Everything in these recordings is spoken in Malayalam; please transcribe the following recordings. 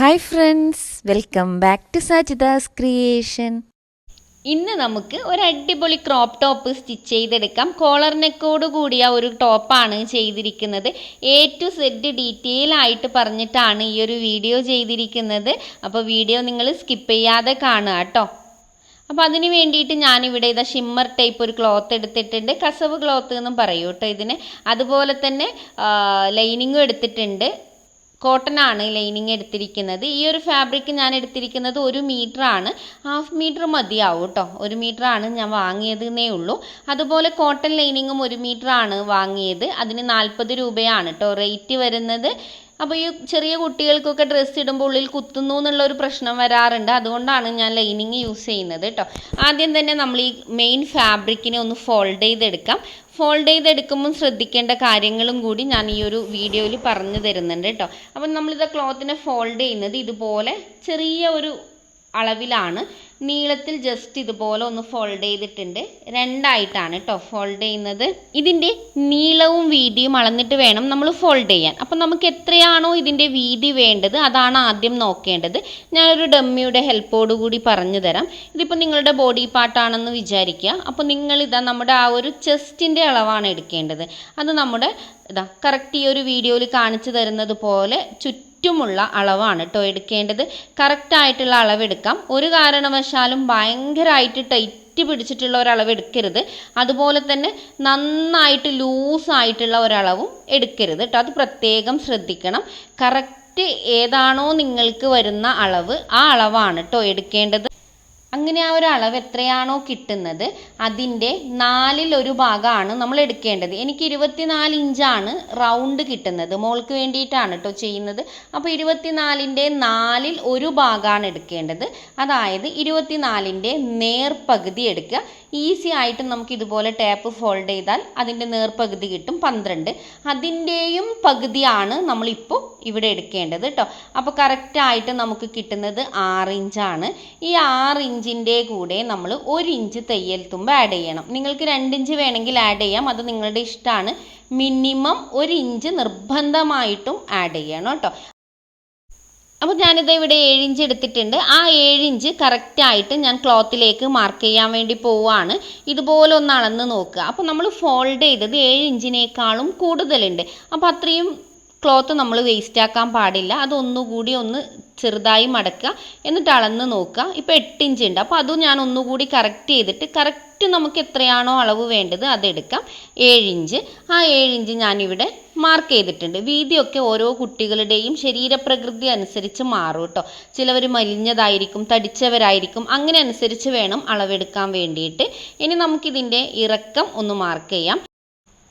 Hi friends welcome back to Sajida's creation ഇന്ന് നമുക്ക് ഒരു അടിപൊളി ക്രോപ്പ് ടോപ്പ് സ്റ്റിച്ച് ചെയ്തെടുക്കാം. കോളർ നെക്കോട് കൂടിയ ഒരു ടോപ്പാണ് ചെയ്തിരിക്കുന്നത്. എ ടു സെഡ് ഡീറ്റെയിൽ ആയിട്ട് പറഞ്ഞിട്ടാണ് ഈ ഒരു വീഡിയോ ചെയ്തിരിക്കുന്നത്. അപ്പോൾ വീഡിയോ നിങ്ങൾ സ്കിപ്പ് ചെയ്യാതെ കാണുക കേട്ടോ അപ്പോൾ അതിന് വേണ്ടിയിട്ട് ഞാനിവിടെ ഇതാ ഷിമ്മർ ടൈപ്പ് ഒരു ക്ലോത്ത് എടുത്തിട്ടുണ്ട്. കസവ് ക്ലോത്ത് എന്നും പറയൂ കേട്ടോ ഇതിന്. അതുപോലെ തന്നെ ലൈനിങ്ങും എടുത്തിട്ടുണ്ട്. കോട്ടൺ ആണ് ലൈനിങ് എടുത്തിരിക്കുന്നത്. ഈ ഒരു ഫാബ്രിക് ഞാൻ എടുത്തിരിക്കുന്നത് ഒരു മീറ്റർ ആണ്. ഹാഫ് മീറ്റർ മതിയാവും കേട്ടോ ഒരു മീറ്റർ ആണ് ഞാൻ വാങ്ങിയതെന്നേ ഉള്ളൂ. അതുപോലെ കോട്ടൺ ലൈനിങ്ങും ഒരു മീറ്റർ ആണ് വാങ്ങിയത്. അതിന് നാൽപ്പത് രൂപയാണ് കേട്ടോ റേറ്റ് വരുന്നത്. അപ്പോൾ ഈ ചെറിയ കുട്ടികൾക്കൊക്കെ ഡ്രസ്സ് ഇടുമ്പോൾ ഉള്ളിൽ കുത്തുന്നു എന്നുള്ള ഒരു പ്രശ്നം വരാറുണ്ട്. അതുകൊണ്ടാണ് ഞാൻ ലൈനിങ് യൂസ് ചെയ്യുന്നത് കേട്ടോ ആദ്യം തന്നെ നമ്മൾ ഈ മെയിൻ ഫാബ്രിക്കിനെ ഒന്ന് ഫോൾഡ് ചെയ്തെടുക്കാം. ഫോൾഡ് ചെയ്തെടുക്കുമ്പോൾ ശ്രദ്ധിക്കേണ്ട കാര്യങ്ങളും കൂടി ഞാൻ ഈ ഒരു വീഡിയോയിൽ പറഞ്ഞു തരുന്നുണ്ട് കേട്ടോ അപ്പം നമ്മളിത് ക്ലോത്തിനെ ഫോൾഡ് ചെയ്യുന്നത് ഇതുപോലെ ചെറിയ ഒരു അളവിലാണ്. നീളത്തിൽ ജസ്റ്റ് ഇതുപോലെ ഒന്ന് ഫോൾഡ് ചെയ്തിട്ടുണ്ട്. രണ്ടായിട്ടാണ് കേട്ടോ ഫോൾഡ് ചെയ്യുന്നത്. ഇതിന്റെ നീളവും വീതിയും അളന്നിട്ട് വേണം നമ്മൾ ഫോൾഡ് ചെയ്യാൻ. അപ്പം നമുക്ക് എത്രയാണോ ഇതിന്റെ വീതി വേണ്ടത് അതാണ് ആദ്യം നോക്കേണ്ടത്. ഞാനൊരു ഡമ്മിയുടെ ഹെൽപ്പോട് കൂടി പറഞ്ഞു തരാം. ഇതിപ്പോൾ നിങ്ങളുടെ ബോഡി പാർട്ടാണെന്ന് വിചാരിക്കുക. അപ്പോൾ നിങ്ങളിതാ നമ്മുടെ ആ ഒരു ചെസ്റ്റിന്റെ അളവാണ് എടുക്കേണ്ടത്. അത് നമ്മുടെ ഇതാ കറക്റ്റ് ഈ ഒരു വീഡിയോയിൽ കാണിച്ചു തരുന്നത് പോലെ ചുറ്റും ചുറ്റുമുള്ള അളവാണ് കേട്ടോ എടുക്കേണ്ടത്. കറക്റ്റായിട്ടുള്ള അളവെടുക്കാം. ഒരു കാരണവശാലും ഭയങ്കരമായിട്ട് ടൈറ്റ് പിടിച്ചിട്ടുള്ള ഒരളവ് എടുക്കരുത്. അതുപോലെ തന്നെ നന്നായിട്ട് ലൂസായിട്ടുള്ള ഒരളവും എടുക്കരുത് കേട്ടോ അത് പ്രത്യേകം ശ്രദ്ധിക്കണം. കറക്റ്റ് ഏതാണോ നിങ്ങൾക്ക് വരുന്ന അളവ് ആ അളവാണ് കേട്ടോ എടുക്കേണ്ടത്. അങ്ങനെ ആ ഒരു അളവ് എത്രയാണോ കിട്ടുന്നത് അതിന്റെ നാലിൽ ഒരു ഭാഗമാണ് നമ്മൾ എടുക്കേണ്ടത്. എനിക്ക് ഇരുപത്തിനാല് ഇഞ്ചാണ് റൗണ്ട് കിട്ടുന്നത്. മോൾക്ക് വേണ്ടിയിട്ടാണ് കേട്ടോ ചെയ്യുന്നത്. അപ്പോൾ ഇരുപത്തിനാലിന്റെ നാലിൽ ഒരു ഭാഗമാണ് എടുക്കേണ്ടത്. അതായത് ഇരുപത്തിനാലിന്റെ നേർപകുതി എടുക്കുക. ഈസി ആയിട്ട് നമുക്ക് ഇതുപോലെ ടാപ്പ് ഫോൾഡ് ചെയ്താൽ അതിന്റെ നേർപകുതി കിട്ടും പന്ത്രണ്ട്. അതിന്റെയും പകുതിയാണ് നമ്മളിപ്പോൾ ഇവിടെ എടുക്കേണ്ടത് കേട്ടോ. അപ്പോൾ കറക്റ്റായിട്ട് നമുക്ക് കിട്ടുന്നത് ആറ് ഇഞ്ചാണ്. ഈ ആറ് ഇഞ്ചിന്റെ കൂടെ നമ്മൾ ഒരു ഇഞ്ച് തയ്യൽ തുമ്പ് ആഡ് ചെയ്യണം. നിങ്ങൾക്ക് രണ്ട് ഇഞ്ച് വേണമെങ്കിൽ ആഡ് ചെയ്യാം. അത് നിങ്ങളുടെ ഇഷ്ടമാണ് മിനിമം ഒരു ഇഞ്ച് നിർബന്ധമായിട്ടും ആഡ് ചെയ്യണം കേട്ടോ. അപ്പോൾ ഞാനിത് ഇവിടെ ഏഴ് ഇഞ്ച് എടുത്തിട്ടുണ്ട്. ആ ഏഴ് ഇഞ്ച് കറക്റ്റായിട്ട് ഞാൻ ക്ലോത്തിലേക്ക് മാർക്ക് ചെയ്യാൻ വേണ്ടി പോവുകയാണ്. ഇതുപോലെ ഒന്ന് അളന്ന് നോക്കുക. അപ്പോൾ നമ്മൾ ഫോൾഡ് ചെയ്തത് ഏഴ് ഇഞ്ചിനേക്കാളും കൂടുതലുണ്ട്. അപ്പോൾ അത്രയും ക്ലോത്ത് നമ്മൾ വേസ്റ്റ് ആക്കാൻ പാടില്ല. അതൊന്നുകൂടി ഒന്ന് ചെറുതായി മടക്കുക. എന്നിട്ട് അളന്ന് നോക്കുക. ഇപ്പോൾ എട്ട് ഇഞ്ച് ഉണ്ട്. അപ്പോൾ അതും ഞാൻ ഒന്നുകൂടി കറക്റ്റ് ചെയ്തിട്ട് കറക്റ്റ് നമുക്ക് എത്രയാണോ അളവ് വേണ്ടത് അതെടുക്കാം ഏഴ് ഇഞ്ച് ആ ഏഴ് ഇഞ്ച് ഞാനിവിടെ മാർക്ക് ചെയ്തിട്ടുണ്ട്. വീതിയൊക്കെ ഓരോ കുട്ടികളുടെയും ശരീരപ്രകൃതി അനുസരിച്ച് മാറും കേട്ടോ. ചിലവർ മലിഞ്ഞതായിരിക്കും തടിച്ചവരായിരിക്കും. അങ്ങനെ അനുസരിച്ച് വേണം അളവെടുക്കാൻ വേണ്ടിയിട്ട്. ഇനി നമുക്കിതിന്റെ ഇറക്കം ഒന്ന് മാർക്ക് ചെയ്യാം.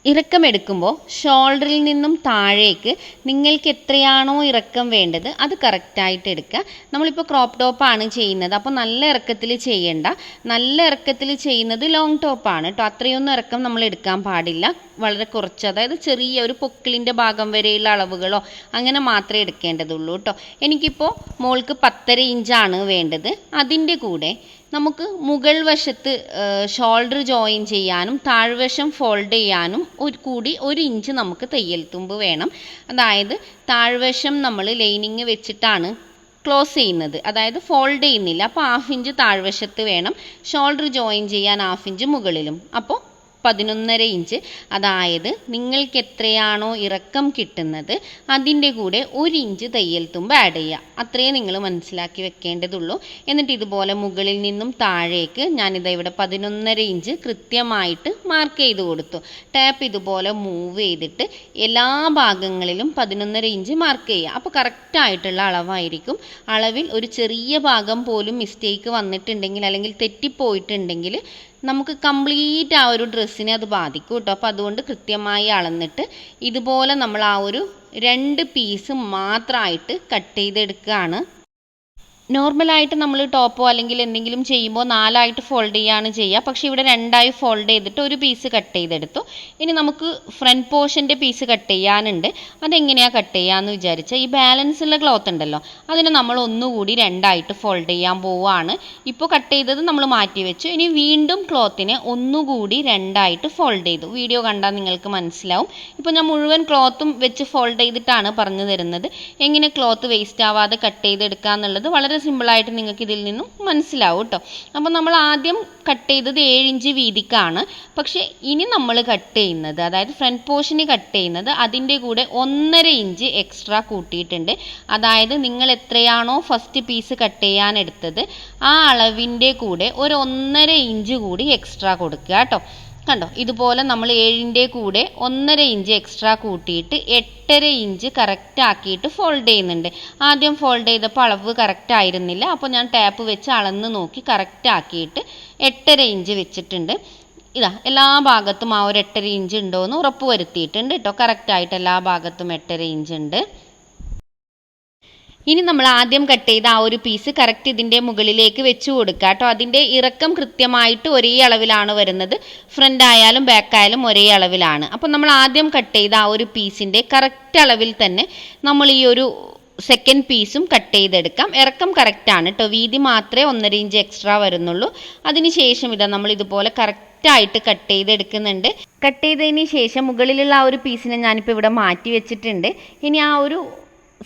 ഇറക്കം എടുക്കുമ്പോൾ ഷോൾഡറിൽ നിന്നും താഴേക്ക് നിങ്ങൾക്ക് എത്രയാണോ ഇറക്കം വേണ്ടത് അത് കറക്റ്റായിട്ട് എടുക്കുക. നമ്മളിപ്പോൾ ക്രോപ്പ് ടോപ്പാണ് ചെയ്യുന്നത്. അപ്പോൾ നല്ല ഇറക്കത്തിൽ ചെയ്യേണ്ട. നല്ല ഇറക്കത്തിൽ ചെയ്യുന്നത് ലോങ് ടോപ്പാണ് കേട്ടോ. അത്രയൊന്നും ഇറക്കം നമ്മൾ എടുക്കാൻ പാടില്ല. വളരെ കുറച്ച് അതായത് ചെറിയ ഒരു പൊക്കിളിന്റെ ഭാഗം വരെയുള്ള അളവുകളോ അങ്ങനെ മാത്രമേ എടുക്കേണ്ടതുള്ളൂ കേട്ടോ. എനിക്കിപ്പോൾ മോൾക്ക് പത്തര ഇഞ്ചാണ് വേണ്ടത്. അതിന്റെ കൂടെ നമുക്ക് മുകൾ വശത്ത് ഷോൾഡർ ജോയിൻ ചെയ്യാനും താഴ്വശം ഫോൾഡ് ചെയ്യാനും ഒരു കൂടി ഒരു ഇഞ്ച് നമുക്ക് തയ്യൽ തുമ്പ് വേണം. അതായത് താഴ്വശം നമ്മൾ ലൈനിങ് വെച്ചിട്ടാണ് ക്ലോസ് ചെയ്യുന്നത്. അതായത് ഫോൾഡ് ചെയ്യുന്നില്ല. അപ്പോൾ ഹാഫ് ഇഞ്ച് താഴ്വശത്ത് വേണം. ഷോൾഡർ ജോയിൻ ചെയ്യാൻ ഹാഫ് ഇഞ്ച് മുകളിലും. അപ്പോൾ പതിനൊന്നര ഇഞ്ച്. അതായത് നിങ്ങൾക്ക് എത്രയാണോ ഇറക്കം കിട്ടുന്നത് അതിന്റെ കൂടെ ഒരു ഇഞ്ച് തയ്യൽ തുമ്പ് ആഡ് ചെയ്യുക. അത്രയേ നിങ്ങൾ മനസ്സിലാക്കി വെക്കേണ്ടതുള്ളൂ. എന്നിട്ട് ഇതുപോലെ മുകളിൽ നിന്നും താഴേക്ക് ഞാനിതാ ഇവിടെ പതിനൊന്നര ഇഞ്ച് കൃത്യമായിട്ട് മാർക്ക് ചെയ്ത് കൊടുത്തു. ടാപ്പ് ഇതുപോലെ മൂവ് ചെയ്തിട്ട് എല്ലാ ഭാഗങ്ങളിലും പതിനൊന്നര ഇഞ്ച് മാർക്ക് ചെയ്യുക. അപ്പോൾ കറക്റ്റായിട്ടുള്ള അളവായിരിക്കും. അളവിൽ ഒരു ചെറിയ ഭാഗം പോലും മിസ്റ്റേക്ക് വന്നിട്ടുണ്ടെങ്കിൽ അല്ലെങ്കിൽ തെറ്റിപ്പോയിട്ടുണ്ടെങ്കിൽ നമുക്ക് കംപ്ലീറ്റ് ആ ഒരു ഡ്രസ്സിനെ അത് ബാധിക്കും കേട്ടോ. അപ്പോൾ അതുകൊണ്ട് കൃത്യമായി അളന്നിട്ട് ഇതുപോലെ നമ്മൾ ആ ഒരു രണ്ട് പീസ് മാത്രമായിട്ട് കട്ട് ചെയ്തെടുക്കുകയാണ് നോർമലായിട്ട് നമ്മൾ ടോപ്പോ അല്ലെങ്കിൽ എന്തെങ്കിലും ചെയ്യുമ്പോൾ നാലായിട്ട് ഫോൾഡ് ചെയ്യുകയാണ് ചെയ്യുക. പക്ഷേ ഇവിടെ രണ്ടായി ഫോൾഡ് ചെയ്തിട്ട് ഒരു പീസ് കട്ട് ചെയ്തെടുത്തു. ഇനി നമുക്ക് ഫ്രണ്ട് പോർഷന്റെ പീസ് കട്ട് ചെയ്യാനുണ്ട്. അതെങ്ങനെയാണ് കട്ട് ചെയ്യാമെന്ന് വിചാരിച്ചാൽ ഈ ബാലൻസ് ഉള്ള ക്ലോത്ത് ഉണ്ടല്ലോ അതിനെ നമ്മൾ ഒന്നുകൂടി രണ്ടായിട്ട് ഫോൾഡ് ചെയ്യാൻ പോവുകയാണ്. ഇപ്പോൾ കട്ട് ചെയ്തത് നമ്മൾ മാറ്റി വെച്ചു. ഇനി വീണ്ടും ക്ലോത്തിനെ ഒന്നുകൂടി രണ്ടായിട്ട് ഫോൾഡ് ചെയ്തു. വീഡിയോ കണ്ടാൽ നിങ്ങൾക്ക് മനസ്സിലാവും. ഇപ്പോൾ ഞാൻ മുഴുവൻ ക്ലോത്തും വെച്ച് ഫോൾഡ് ചെയ്തിട്ടാണ് പറഞ്ഞു തരുന്നത്. എങ്ങനെ ക്ലോത്ത് വേസ്റ്റ് ആവാതെ കട്ട് ചെയ്തെടുക്കുക എന്നുള്ളത് വളരെ സിമ്പിളായിട്ട് നിങ്ങൾക്ക് ഇതിൽ നിന്നും മനസ്സിലാവും കേട്ടോ അപ്പോൾ നമ്മൾ ആദ്യം കട്ട് ചെയ്തത് ഏഴ് ഇഞ്ച് വീതിക്കാണ്. പക്ഷേ ഇനി നമ്മൾ കട്ട് ചെയ്യുന്നത് അതായത് ഫ്രണ്ട് പോർഷന് കട്ട് ചെയ്യുന്നത് അതിന്റെ കൂടെ ഒന്നര ഇഞ്ച് എക്സ്ട്രാ കൂട്ടിയിട്ടുണ്ട്. അതായത് നിങ്ങൾ എത്രയാണോ ഫസ്റ്റ് പീസ് കട്ട് ചെയ്യാൻ എടുത്തത് ആ അളവിന്റെ കൂടെ ഒരു ഒന്നര ഇഞ്ച് കൂടി എക്സ്ട്രാ കൊടുക്കുക കേട്ടോ കണ്ടോ? ഇതുപോലെ നമ്മൾ ഏഴിന്റെ കൂടെ ഒന്നര ഇഞ്ച് എക്സ്ട്രാ കൂട്ടിയിട്ട് എട്ടര ഇഞ്ച് കറക്റ്റ് ആക്കിയിട്ട് ഫോൾഡ് ചെയ്യുന്നുണ്ട്. ആദ്യം ഫോൾഡ് ചെയ്തപ്പോൾ അളവ് കറക്റ്റ് ആയിരുന്നില്ല. അപ്പോൾ ഞാൻ ടാപ്പ് വെച്ച് അളന്ന് നോക്കി കറക്റ്റ് ആക്കിയിട്ട് എട്ടര ഇഞ്ച് വെച്ചിട്ടുണ്ട്. ഇതാ എല്ലാ ഭാഗത്തും ആ ഒരു എട്ടര ഇഞ്ച് ഉണ്ടോ എന്ന് ഉറപ്പ് വരുത്തിയിട്ടുണ്ട് കേട്ടോ. കറക്റ്റായിട്ട് എല്ലാ ഭാഗത്തും എട്ടര ഇഞ്ച് ഉണ്ട്. ഇനി നമ്മൾ ആദ്യം കട്ട് ചെയ്ത ആ ഒരു പീസ് കറക്റ്റ് ഇതിന്റെ മുകളിലേക്ക് വെച്ച് കൊടുക്കുക കേട്ടോ. അതിന്റെ ഇറക്കം കൃത്യമായിട്ട് ഒരേ അളവിലാണ് വരുന്നത്. ഫ്രണ്ട് ആയാലും ബാക്ക് ആയാലും ഒരേ അളവിലാണ്. അപ്പോൾ നമ്മൾ ആദ്യം കട്ട് ചെയ്ത ആ ഒരു പീസിന്റെ കറക്റ്റ് അളവിൽ തന്നെ നമ്മൾ ഈ ഒരു സെക്കൻഡ് പീസും കട്ട് ചെയ്തെടുക്കാം. ഇറക്കം കറക്റ്റാണ് കേട്ടോ. വീതി മാത്രമേ ഒന്നര ഇഞ്ച് എക്സ്ട്രാ വരുന്നുള്ളൂ. അതിനുശേഷം ഇതാ നമ്മൾ ഇതുപോലെ കറക്റ്റ് ആയിട്ട് കട്ട് ചെയ്തെടുക്കുന്നുണ്ട്. കട്ട് ചെയ്തതിന് ശേഷം മുകളിലുള്ള ആ ഒരു പീസിനെ ഞാനിപ്പോൾ ഇവിടെ മാറ്റി വെച്ചിട്ടുണ്ട്. ഇനി ആ ഒരു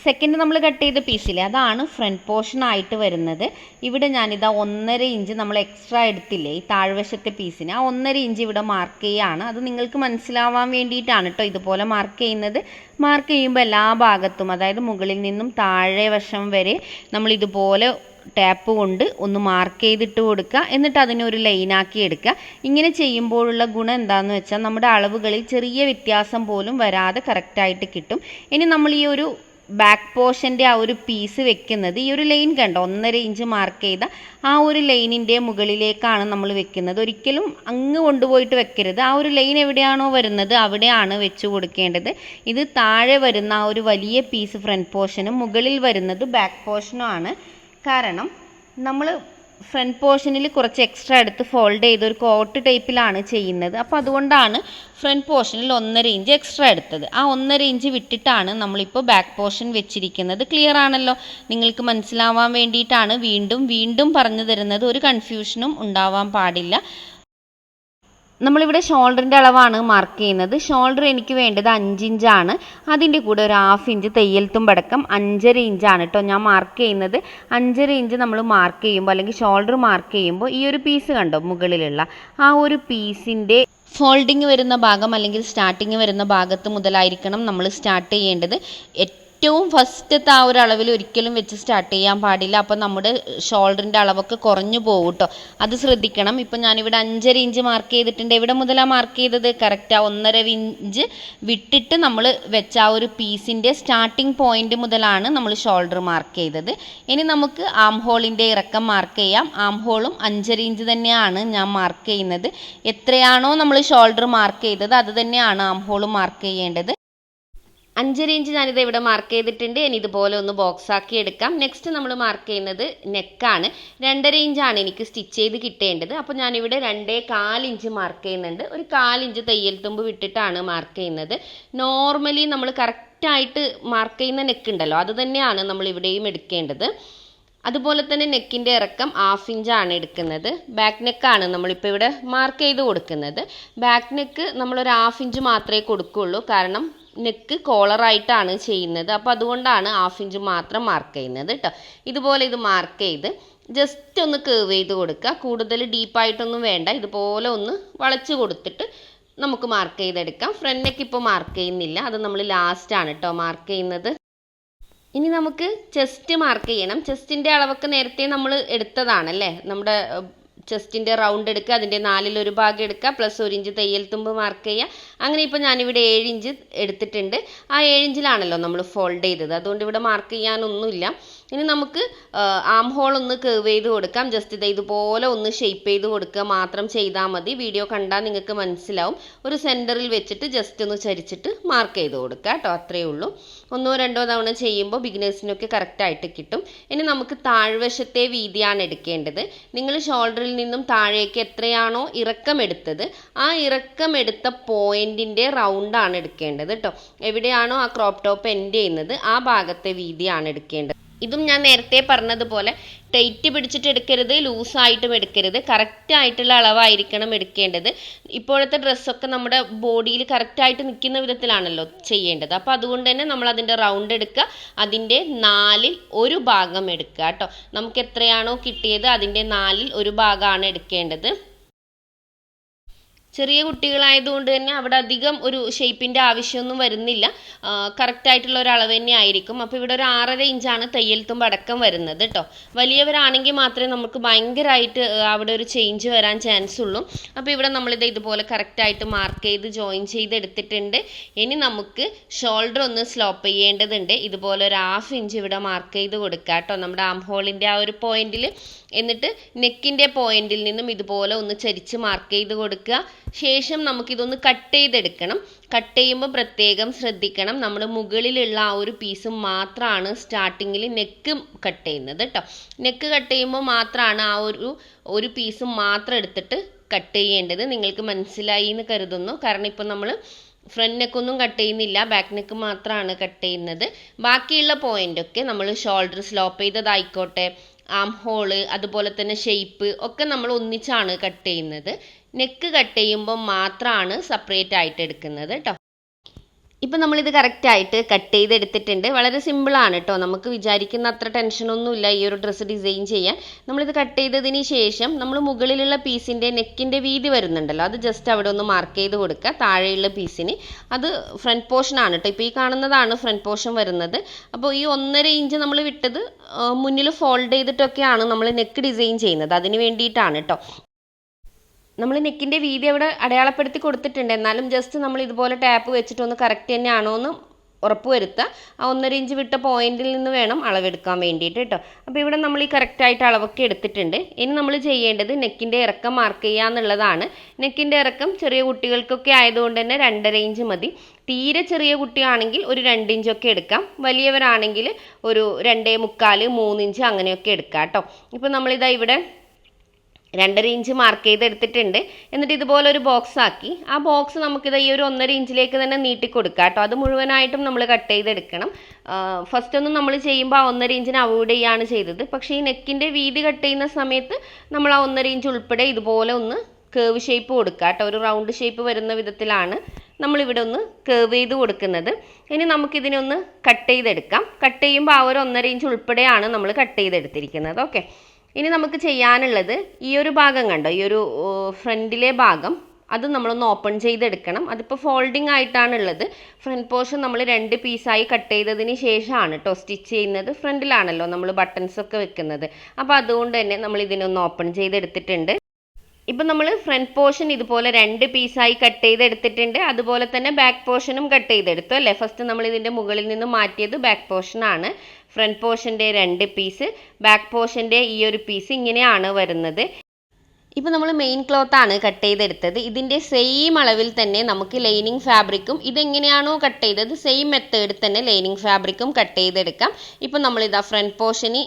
സെക്കൻഡ് നമ്മൾ കട്ട് ചെയ്ത പീസിൽ അതാണ് ഫ്രണ്ട് പോർഷൻ ആയിട്ട് വരുന്നത്. ഇവിടെ ഞാനിതാ ഒന്നര ഇഞ്ച് നമ്മൾ എക്സ്ട്രാ എടുത്തില്ലേ ഈ താഴ്വശത്തെ പീസിന് ആ ഒന്നര ഇഞ്ച് ഇവിടെ മാർക്ക് ചെയ്യുകയാണ് അത് നിങ്ങൾക്ക് മനസ്സിലാവാൻ വേണ്ടിയിട്ടാണ് കേട്ടോ ഇതുപോലെ മാർക്ക് ചെയ്യുന്നത്. മാർക്ക് ചെയ്യുമ്പോൾ എല്ലാ ഭാഗത്തും അതായത് മുകളിൽ നിന്നും താഴെ വശം വരെ നമ്മൾ ഇതുപോലെ ടാപ്പ് കൊണ്ട് ഒന്ന് മാർക്ക് ചെയ്തിട്ട് കൊടുക്കുക. എന്നിട്ട് അതിനൊരു ലൈനാക്കി എടുക്കുക. ഇങ്ങനെ ചെയ്യുമ്പോഴുള്ള ഗുണം എന്താണെന്ന് വെച്ചാൽ നമ്മുടെ അളവുകളിൽ ചെറിയ വ്യത്യാസം പോലും വരാതെ കറക്റ്റായിട്ട് കിട്ടും. ഇനി നമ്മൾ ഈ ഒരു ബാക്ക് പോർഷന്റെ ആ ഒരു പീസ് വെക്കുന്നത് ഈ ഒരു ലൈൻ കണ്ടോ? ഒന്നര ഇഞ്ച് മാർക്ക് ചെയ്ത ആ ഒരു ലൈനിന്റെ മുകളിലേക്കാണ് നമ്മൾ വെക്കുന്നത്. ഒരിക്കലും അങ്ങ് കൊണ്ടുപോയിട്ട് വെക്കരുത്. ആ ഒരു ലൈൻ എവിടെയാണോ വരുന്നത് അവിടെയാണ് വെച്ച് കൊടുക്കേണ്ടത്. ഇത് താഴെ വരുന്ന ആ ഒരു വലിയ പീസ് ഫ്രണ്ട് പോർഷനും മുകളിൽ വരുന്നത് ബാക്ക് പോർഷനും ആണ്. കാരണം നമ്മൾ ഫ്രണ്ട് പോർഷനിൽ കുറച്ച് എക്സ്ട്രാ എടുത്ത് ഫോൾഡ് ചെയ്ത് ഒരു കോട്ട് ടൈപ്പിലാണ് ചെയ്യുന്നത്. അപ്പോൾ അതുകൊണ്ടാണ് ഫ്രണ്ട് പോർഷനിൽ ഒന്നര ഇഞ്ച് എക്സ്ട്രാ എടുത്തത്. ആ ഒന്നര ഇഞ്ച് വിട്ടിട്ടാണ് നമ്മളിപ്പോൾ ബാക്ക് പോർഷൻ വെച്ചിരിക്കുന്നത്. ക്ലിയർ ആണല്ലോ? നിങ്ങൾക്ക് മനസ്സിലാവാൻ വേണ്ടിയിട്ടാണ് വീണ്ടും വീണ്ടും പറഞ്ഞു തരുന്നത്. ഒരു കൺഫ്യൂഷനും ഉണ്ടാവാൻ പാടില്ല. നമ്മളിവിടെ ഷോൾഡറിന്റെ അളവാണ് മാർക്ക് ചെയ്യുന്നത്. ഷോൾഡർ എനിക്ക് വേണ്ടത് അഞ്ചിഞ്ചാണ് അതിന്റെ കൂടെ ഒരു ഹാഫ് ഇഞ്ച് തയ്യൽ തുമ്പടക്കം അഞ്ചര ഇഞ്ചാണ് കേട്ടോ ഞാൻ മാർക്ക് ചെയ്യുന്നത് അഞ്ചര ഇഞ്ച് നമ്മൾ മാർക്ക് ചെയ്യുമ്പോൾ അല്ലെങ്കിൽ ഷോൾഡർ മാർക്ക് ചെയ്യുമ്പോൾ ഈ ഒരു പീസ് കണ്ടോ മുകളിലുള്ള? ആ ഒരു പീസിന്റെ ഫോൾഡിങ് വരുന്ന ഭാഗം അല്ലെങ്കിൽ സ്റ്റാർട്ടിങ് വരുന്ന ഭാഗത്ത് മുതലായിരിക്കണം നമ്മൾ സ്റ്റാർട്ട് ചെയ്യേണ്ടത്. ഏറ്റവും ഫസ്റ്റത്തെ ആ ഒരു അളവിൽ ഒരിക്കലും വെച്ച് സ്റ്റാർട്ട് ചെയ്യാൻ പാടില്ല. അപ്പോൾ നമ്മുടെ ഷോൾഡറിന്റെ അളവൊക്കെ കുറഞ്ഞു പോകും കേട്ടോ അത് ശ്രദ്ധിക്കണം. ഇപ്പം ഞാനിവിടെ അഞ്ചര ഇഞ്ച് മാർക്ക് ചെയ്തിട്ടുണ്ട്. എവിടെ മുതലാണ് മാർക്ക് ചെയ്തത്? കറക്റ്റ് ഒന്നര ഇഞ്ച് വിട്ടിട്ട് നമ്മൾ വെച്ച ആ ഒരു പീസിന്റെ സ്റ്റാർട്ടിംഗ് പോയിന്റ് മുതലാണ് നമ്മൾ ഷോൾഡർ മാർക്ക് ചെയ്തത്. ഇനി നമുക്ക് ആം ഹോളിന്റെ ഇറക്കം മാർക്ക് ചെയ്യാം. ആം ഹോളും അഞ്ചര ഇഞ്ച് തന്നെയാണ് ഞാൻ മാർക്ക് ചെയ്യുന്നത്. എത്രയാണോ നമ്മൾ ഷോൾഡർ മാർക്ക് ചെയ്തത് അത് തന്നെയാണ് ആം ഹോളും മാർക്ക് ചെയ്യേണ്ടത്. അഞ്ചര ഇഞ്ച് ഞാനിത് ഇവിടെ മാർക്ക് ചെയ്തിട്ടുണ്ട്. ഇനി ഇതുപോലെ ഒന്ന് ബോക്സ് ആക്കി എടുക്കാം. നെക്സ്റ്റ് നമ്മൾ മാർക്ക് ചെയ്യുന്നത് നെക്കാണ് രണ്ടര ഇഞ്ചാണ് എനിക്ക് സ്റ്റിച്ച് ചെയ്ത് കിട്ടേണ്ടത്. അപ്പോൾ ഞാനിവിടെ രണ്ടേ കാലിഞ്ച് മാർക്ക് ചെയ്യുന്നുണ്ട്. ഒരു കാലിഞ്ച് തയ്യൽ തുമ്പ് വിട്ടിട്ടാണ് മാർക്ക് ചെയ്യുന്നത്. നോർമലി നമ്മൾ കറക്റ്റായിട്ട് മാർക്ക് ചെയ്യുന്ന നെക്ക് ഉണ്ടല്ലോ. അത് തന്നെയാണ് നമ്മൾ ഇവിടെയും എടുക്കേണ്ടത്. അതുപോലെ തന്നെ നെക്കിന്റെ ഇറക്കം ഹാഫ് ഇഞ്ചാണ് എടുക്കുന്നത്. ബാക്ക് നെക്കാണ് നമ്മളിപ്പോൾ ഇവിടെ മാർക്ക് ചെയ്ത് കൊടുക്കുന്നത്. ബാക്ക് നെക്ക് നമ്മളൊരു ഹാഫ് ഇഞ്ച് മാത്രമേ കൊടുക്കുകയുള്ളൂ കാരണം നെക്ക് കോളറായിട്ടാണ് ചെയ്യുന്നത്. അപ്പോൾ അതുകൊണ്ടാണ് ഹാഫ് ഇഞ്ച് മാത്രം മാർക്ക് ചെയ്യുന്നത് കേട്ടോ ഇതുപോലെ ഇത് മാർക്ക് ചെയ്ത് ജസ്റ്റ് ഒന്ന് കേവ് ചെയ്ത് കൊടുക്കുക. കൂടുതൽ ഡീപ്പായിട്ടൊന്നും വേണ്ട. ഇതുപോലെ ഒന്ന് വളച്ച് കൊടുത്തിട്ട് നമുക്ക് മാർക്ക് ചെയ്തെടുക്കാം. ഫ്രണ്ട് നെക്ക് ഇപ്പോൾ മാർക്ക് ചെയ്യുന്നില്ല. അത് നമ്മൾ ലാസ്റ്റ് ആണ് കേട്ടോ മാർക്ക് ചെയ്യുന്നത്. ഇനി നമുക്ക് ചെസ്റ്റ് മാർക്ക് ചെയ്യണം. ചെസ്റ്റിന്റെ അളവൊക്കെ നേരത്തെ നമ്മൾ എടുത്തതാണല്ലേ നമ്മുടെ ചെസ്റ്റിന്റെ റൗണ്ട് എടുക്കുക അതിന്റെ നാലിലൊരു ഭാഗം എടുക്കുക പ്ലസ് ഒരു ഇഞ്ച് തയ്യൽ തുമ്പ് മാർക്ക് ചെയ്യുക. അങ്ങനെ ഇപ്പോൾ ഞാനിവിടെ ഏഴ് ഇഞ്ച് എടുത്തിട്ടുണ്ട്. ആ ഏഴ് ഇഞ്ചിലാണല്ലോ നമ്മൾ ഫോൾഡ് ചെയ്തത്. അതുകൊണ്ട് ഇവിടെ മാർക്ക് ചെയ്യാനൊന്നുമില്ല. ഇനി നമുക്ക് ആം ഹോൾ ഒന്ന് കർവ് ചെയ്ത് കൊടുക്കാം. ജസ്റ്റ് ഇത് ഇതുപോലെ ഒന്ന് ഷേപ്പ് ചെയ്ത് കൊടുക്കുക. മാത്രം ചെയ്താൽ മതി. വീഡിയോ കണ്ടാൽ നിങ്ങൾക്ക് മനസ്സിലാവും. ഒരു സെന്ററിൽ വെച്ചിട്ട് ജസ്റ്റ് ഒന്ന് ചരിച്ചിട്ട് മാർക്ക് ചെയ്ത് കൊടുക്കുക കേട്ടോ. അത്രയേ ഉള്ളൂ. ഒന്നോ രണ്ടോ തവണ ചെയ്യുമ്പോൾ ബിഗിനേഴ്സിനൊക്കെ കറക്റ്റായിട്ട് കിട്ടും. ഇനി നമുക്ക് താഴ്വശത്തെ വീതിയാണ് എടുക്കേണ്ടത്. നിങ്ങൾ ഷോൾഡറിൽ നിന്നും താഴേക്ക് എത്രയാണോ ഇറക്കം എടുത്തത് ആ ഇറക്കം എടുത്ത പോയിന്റിന്റെ റൗണ്ടാണ് എടുക്കേണ്ടത് കേട്ടോ. എവിടെയാണോ ആ ക്രോപ്പ് ടോപ്പ് എൻഡ് ചെയ്യുന്നത് ആ ഭാഗത്തെ വീതിയാണ് എടുക്കേണ്ടത്. ഇതും ഞാൻ നേരത്തെ പറഞ്ഞതുപോലെ ടൈറ്റ് പിടിച്ചിട്ട് എടുക്കരുത് ലൂസായിട്ടും എടുക്കരുത്. കറക്റ്റ് ആയിട്ടുള്ള അളവായിരിക്കണം എടുക്കേണ്ടത്. ഇപ്പോഴത്തെ ഡ്രസ്സൊക്കെ നമ്മുടെ ബോഡിയിൽ കറക്റ്റായിട്ട് നിൽക്കുന്ന വിധത്തിലാണല്ലോ ചെയ്യേണ്ടത്. അപ്പോൾ അതുകൊണ്ട് തന്നെ നമ്മൾ അതിന്റെ റൗണ്ട് എടുക്കുക. അതിന്റെ നാലിൽ ഒരു ഭാഗം എടുക്കുക കേട്ടോ. നമുക്ക് എത്രയാണോ കിട്ടിയത് അതിന്റെ നാലിൽ ഒരു ഭാഗമാണ് എടുക്കേണ്ടത്. ചെറിയ കുട്ടികളായതുകൊണ്ട് തന്നെ അവിടെ അധികം ഒരു ഷേപ്പിന്റെ ആവശ്യമൊന്നും വരുന്നില്ല. കറക്റ്റ് ആയിട്ടുള്ള ഒരു അളവ് തന്നെ ആയിരിക്കും. അപ്പോൾ ഇവിടെ ഒരു ആറര ഇഞ്ചാണ് തയ്യൽ തുമ്പ് അടക്കം വരുന്നത് കേട്ടോ. വലിയവരാണെങ്കിൽ മാത്രമേ നമുക്ക് ഭയങ്കരമായിട്ട് അവിടെ ഒരു ചേഞ്ച് വരാൻ ചാൻസ് ഉള്ളൂ. അപ്പോൾ ഇവിടെ നമ്മളിത് ഇതുപോലെ കറക്റ്റായിട്ട് മാർക്ക് ചെയ്ത് ജോയിൻ ചെയ്ത് എടുത്തിട്ടുണ്ട് ഇനി നമുക്ക് ഷോൾഡർ ഒന്ന് സ്ലോപ്പ് ചെയ്യേണ്ടതുണ്ട്. ഇതുപോലെ ഒരു ഹാഫ് ഇഞ്ച് ഇവിടെ മാർക്ക് ചെയ്ത് കൊടുക്കാം കേട്ടോ നമ്മുടെ ആം ഹോളിന്റെ ആ ഒരു പോയിന്റിൽ എന്നിട്ട് നെക്കിന്റെ പോയിന്റിൽ നിന്നും ഇതുപോലെ ഒന്ന് ചരിച്ച് മാർക്ക് ചെയ്ത് കൊടുക്കുക. ശേഷം നമുക്കിതൊന്ന് കട്ട് ചെയ്തെടുക്കണം. കട്ട് ചെയ്യുമ്പോൾ പ്രത്യേകം ശ്രദ്ധിക്കണം. നമ്മൾ മുകളിലുള്ള ആ ഒരു പീസ് മാത്രമാണ് സ്റ്റാർട്ടിങ്ങിൽ നെക്ക് കട്ട് ചെയ്യുന്നത് കേട്ടോ നെക്ക് കട്ട് ചെയ്യുമ്പോൾ മാത്രമാണ് ആ ഒരു ഒരു പീസ് മാത്രം എടുത്തിട്ട് കട്ട് ചെയ്യേണ്ടത്. നിങ്ങൾക്ക് മനസ്സിലായി എന്ന് കരുതുന്നു. കാരണം ഇപ്പം നമ്മൾ ഫ്രണ്ട് നെക്കൊന്നും കട്ട് ചെയ്യുന്നില്ല. ബാക്ക് നെക്ക് മാത്രമാണ് കട്ട് ചെയ്യുന്നത്. ബാക്കിയുള്ള പോയിന്റൊക്കെ നമ്മൾ ഷോൾഡർ സ്ലോപ്പ് ചെയ്തതായിക്കോട്ടെ. ആം ഹോൾ അതുപോലെ തന്നെ ഷെയ്പ്പ് ഒക്കെ നമ്മൾ ഒന്നിച്ചാണ് കട്ട് ചെയ്യുന്നത്. നെക്ക് കട്ട് ചെയ്യുമ്പോൾ മാത്രമാണ് സെപ്പറേറ്റ് ആയിട്ട് എടുക്കുന്നത് കേട്ടോ ഇപ്പം നമ്മളിത് കറക്റ്റായിട്ട് കട്ട് ചെയ്തെടുത്തിട്ടുണ്ട്. വളരെ സിമ്പിളാണ് കേട്ടോ നമുക്ക് വിചാരിക്കുന്ന അത്ര ടെൻഷനൊന്നുമില്ല ഈ ഒരു ഡ്രസ്സ് ഡിസൈൻ ചെയ്യാൻ. നമ്മളിത് കട്ട് ചെയ്തതിന് ശേഷം നമ്മൾ മുകളിലുള്ള പീസിന്റെ നെക്കിന്റെ വീതി വരുന്നുണ്ടല്ലോ. അത് ജസ്റ്റ് അവിടെ ഒന്ന് മാർക്ക് ചെയ്ത് കൊടുക്കുക. താഴെയുള്ള പീസിന് അത് ഫ്രണ്ട് പോർഷനാണ് കേട്ടോ ഇപ്പോൾ ഈ കാണുന്നതാണ് ഫ്രണ്ട് പോർഷൻ വരുന്നത്. അപ്പോൾ ഈ ഒന്നര ഇഞ്ച് നമ്മൾ വിട്ടത് മുന്നിൽ ഫോൾഡ് ചെയ്തിട്ടൊക്കെയാണ് നമ്മൾ നെക്ക് ഡിസൈൻ ചെയ്യുന്നത്. അതിന് വേണ്ടിയിട്ടാണ് കേട്ടോ നമ്മൾ നെക്കിന്റെ വീതി അവിടെ അടയാളപ്പെടുത്തി കൊടുത്തിട്ടുണ്ട്. എന്നാലും ജസ്റ്റ് നമ്മൾ ഇതുപോലെ ടാപ്പ് വെച്ചിട്ടൊന്ന് കറക്റ്റ് തന്നെയാണോ എന്ന് ഉറപ്പ് വരുത്തുക. ആ ഒന്നര ഇഞ്ച് വിട്ട പോയിന്റിൽ നിന്ന് വേണം അളവെടുക്കാൻ വേണ്ടിയിട്ട് കേട്ടോ. അപ്പോൾ ഇവിടെ നമ്മൾ ഈ കറക്റ്റായിട്ട് അളവൊക്കെ എടുത്തിട്ടുണ്ട്. ഇനി നമ്മൾ ചെയ്യേണ്ടത് നെക്കിന്റെ ഇറക്കം മാർക്ക് ചെയ്യുക എന്നുള്ളതാണ്. നെക്കിന്റെ ഇറക്കം ചെറിയ കുട്ടികൾക്കൊക്കെ ആയതുകൊണ്ട് തന്നെ രണ്ടര ഇഞ്ച് മതി. തീരെ ചെറിയ കുട്ടിയാണെങ്കിൽ ഒരു രണ്ട് ഇഞ്ചൊക്കെ എടുക്കാം. വലിയവരാണെങ്കിൽ ഒരു രണ്ടേ മുക്കാൽ മൂന്നിഞ്ച് അങ്ങനെയൊക്കെ എടുക്കാം കേട്ടോ. ഇപ്പോൾ നമ്മളിതാ ഇവിടെ രണ്ടര ഇഞ്ച് മാർക്ക് ചെയ്ത് എടുത്തിട്ടുണ്ട് എന്നിട്ട് ഇതുപോലെ ഒരു ബോക്സ് ആക്കി. ആ ബോക്സ് നമുക്കിത് ഈ ഒരു ഒന്നര ഇഞ്ചിലേക്ക് തന്നെ നീട്ടി കൊടുക്കാം കേട്ടോ. അത് മുഴുവനായിട്ടും നമ്മൾ കട്ട് ചെയ്തെടുക്കണം. ഫസ്റ്റ് ഒന്നും നമ്മൾ ചെയ്യുമ്പോൾ ആ ഒന്നര ഇഞ്ചിന് അവോയ്ഡ് ചെയ്യുകയാണ് ചെയ്തത്. പക്ഷേ ഈ നെക്കിന്റെ വീതി കട്ട് ചെയ്യുന്ന സമയത്ത് നമ്മൾ ആ ഒന്നര ഇഞ്ച് ഉൾപ്പെടെ ഇതുപോലെ ഒന്ന് കേവ് ഷേപ്പ് കൊടുക്കുക കേട്ടോ. ഒരു റൗണ്ട് ഷേപ്പ് വരുന്ന വിധത്തിലാണ് നമ്മളിവിടെ ഒന്ന് കേവ് ചെയ്ത് കൊടുക്കുന്നത്. ഇനി നമുക്കിതിനെ ഒന്ന് കട്ട് ചെയ്തെടുക്കാം. കട്ട് ചെയ്യുമ്പോൾ ആ ഒരു ഒന്നര ഇഞ്ച് ഉൾപ്പെടെയാണ് നമ്മൾ കട്ട് ചെയ്തെടുത്തിരിക്കുന്നത്. ഓക്കെ ഇനി നമുക്ക് ചെയ്യാനുള്ളത് ഈ ഒരു ഭാഗം കണ്ടോ? ഈ ഒരു ഫ്രണ്ടിലെ ഭാഗം. അത് നമ്മളൊന്ന് ഓപ്പൺ ചെയ്തെടുക്കണം. അതിപ്പോൾ ഫോൾഡിംഗ് ആയിട്ടാണ് ഉള്ളത് ഫ്രണ്ട് പോർഷൻ നമ്മൾ രണ്ട് പീസായി കട്ട് ചെയ്തതിന് ശേഷമാണ് കേട്ടോ സ്റ്റിച്ച് ചെയ്യുന്നത്. ഫ്രണ്ടിലാണല്ലോ നമ്മൾ ബട്ടൺസ് ഒക്കെ വെക്കുന്നത്. അപ്പോൾ അതുകൊണ്ട് തന്നെ നമ്മൾ ഇതിനൊന്ന് ഓപ്പൺ ചെയ്തെടുത്തിട്ടുണ്ട്. ഇപ്പം നമ്മൾ ഫ്രണ്ട് പോർഷൻ ഇതുപോലെ രണ്ട് പീസായി കട്ട് ചെയ്തെടുത്തിട്ടുണ്ട്. അതുപോലെ തന്നെ ബാക്ക് പോർഷനും കട്ട് ചെയ്തെടുത്തു അല്ലേ? ഫസ്റ്റ് നമ്മൾ ഇതിന്റെ മുകളിൽ നിന്ന് മാറ്റിയത് ബാക്ക് പോർഷനാണ്. ഫ്രണ്ട് പോർഷന്റെ രണ്ട് പീസ് ബാക്ക് പോർഷന്റെ ഈ ഒരു പീസ് ഇങ്ങനെയാണ് വരുന്നത്. ഇപ്പോൾ നമ്മൾ മെയിൻ ക്ലോത്ത് ആണ് കട്ട് ചെയ്തെടുത്തത്. ഇതിന്റെ സെയിം അളവിൽ തന്നെ നമുക്ക് ലൈനിങ് ഫാബ്രിക്കും ഇതെങ്ങനെയാണോ കട്ട് ചെയ്തത് സെയിം മെത്തേഡിൽ തന്നെ ലൈനിങ് ഫാബ്രിക്കും കട്ട് ചെയ്തെടുക്കാം. ഇപ്പോൾ നമ്മളിതാ ഫ്രണ്ട് പോർഷന്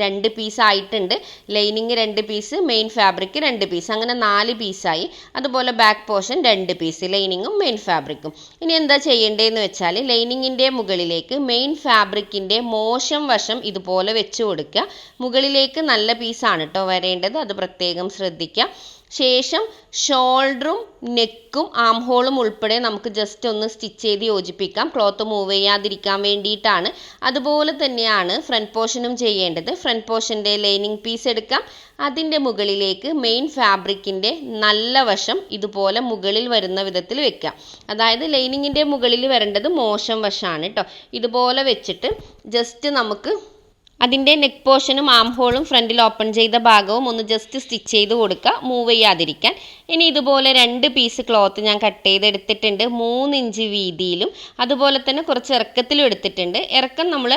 രണ്ട് പീസ് ആയിട്ടുണ്ട്. ലൈനിങ് രണ്ട് പീസ് മെയിൻ ഫാബ്രിക് രണ്ട് പീസ് അങ്ങനെ നാല് പീസായി അതുപോലെ ബാക്ക് പോർഷൻ രണ്ട് പീസ് ലൈനിങ്ങും മെയിൻ ഫാബ്രിക്കും ഇനി എന്താ ചെയ്യേണ്ടതെന്ന് വെച്ചാൽ ലൈനിങ്ങിന്റെ മുകളിലേക്ക് മെയിൻ ഫാബ്രിക്കിന്റെ മോശം വശം ഇതുപോലെ വെച്ച് കൊടുക്കുക. മുകളിലേക്ക് നല്ല പീസാണ് കേട്ടോ വരേണ്ടത്. അത് പ്രത്യേകം ശ്രദ്ധിക്കുക. ശേഷം ഷോൾഡറും നെക്കും ആം ഹോളും ഉൾപ്പെടെ നമുക്ക് ജസ്റ്റ് ഒന്ന് സ്റ്റിച്ച് ചെയ്ത് യോജിപ്പിക്കാം. ക്ലോത്ത് മൂവ് ചെയ്യാതിരിക്കാൻ വേണ്ടിയിട്ടാണ്. അതുപോലെ തന്നെയാണ് ഫ്രണ്ട് പോർഷനും ചെയ്യേണ്ടത്. ഫ്രണ്ട് പോർഷന്റെ ലൈനിങ് പീസ് എടുക്കാം. അതിന്റെ മുകളിലേക്ക് മെയിൻ ഫാബ്രിക്കിന്റെ നല്ല വശം ഇതുപോലെ മുകളിൽ വരുന്ന വിധത്തിൽ വെക്കാം. അതായത് ലൈനിങ്ങിന്റെ മുകളിൽ വരേണ്ടത് മോശം വശമാണ് കേട്ടോ ഇതുപോലെ വെച്ചിട്ട് ജസ്റ്റ് നമുക്ക് അതിന്റെ നെക്ക് പോർഷനും ആം ഹോളും ഫ്രണ്ടിൽ ഓപ്പൺ ചെയ്ത ഭാഗവും ഒന്ന് ജസ്റ്റ് സ്റ്റിച്ച് ചെയ്ത് കൊടുക്കുക. മൂവ് ചെയ്യാതിരിക്കാൻ. ഇനി ഇതുപോലെ രണ്ട് പീസ് ക്ലോത്ത് ഞാൻ കട്ട് ചെയ്തെടുത്തിട്ടുണ്ട്. മൂന്ന് ഇഞ്ച് വീതിയിലും. അതുപോലെ തന്നെ കുറച്ച് ഇറക്കത്തിലും എടുത്തിട്ടുണ്ട്. ഇറക്കം നമ്മൾ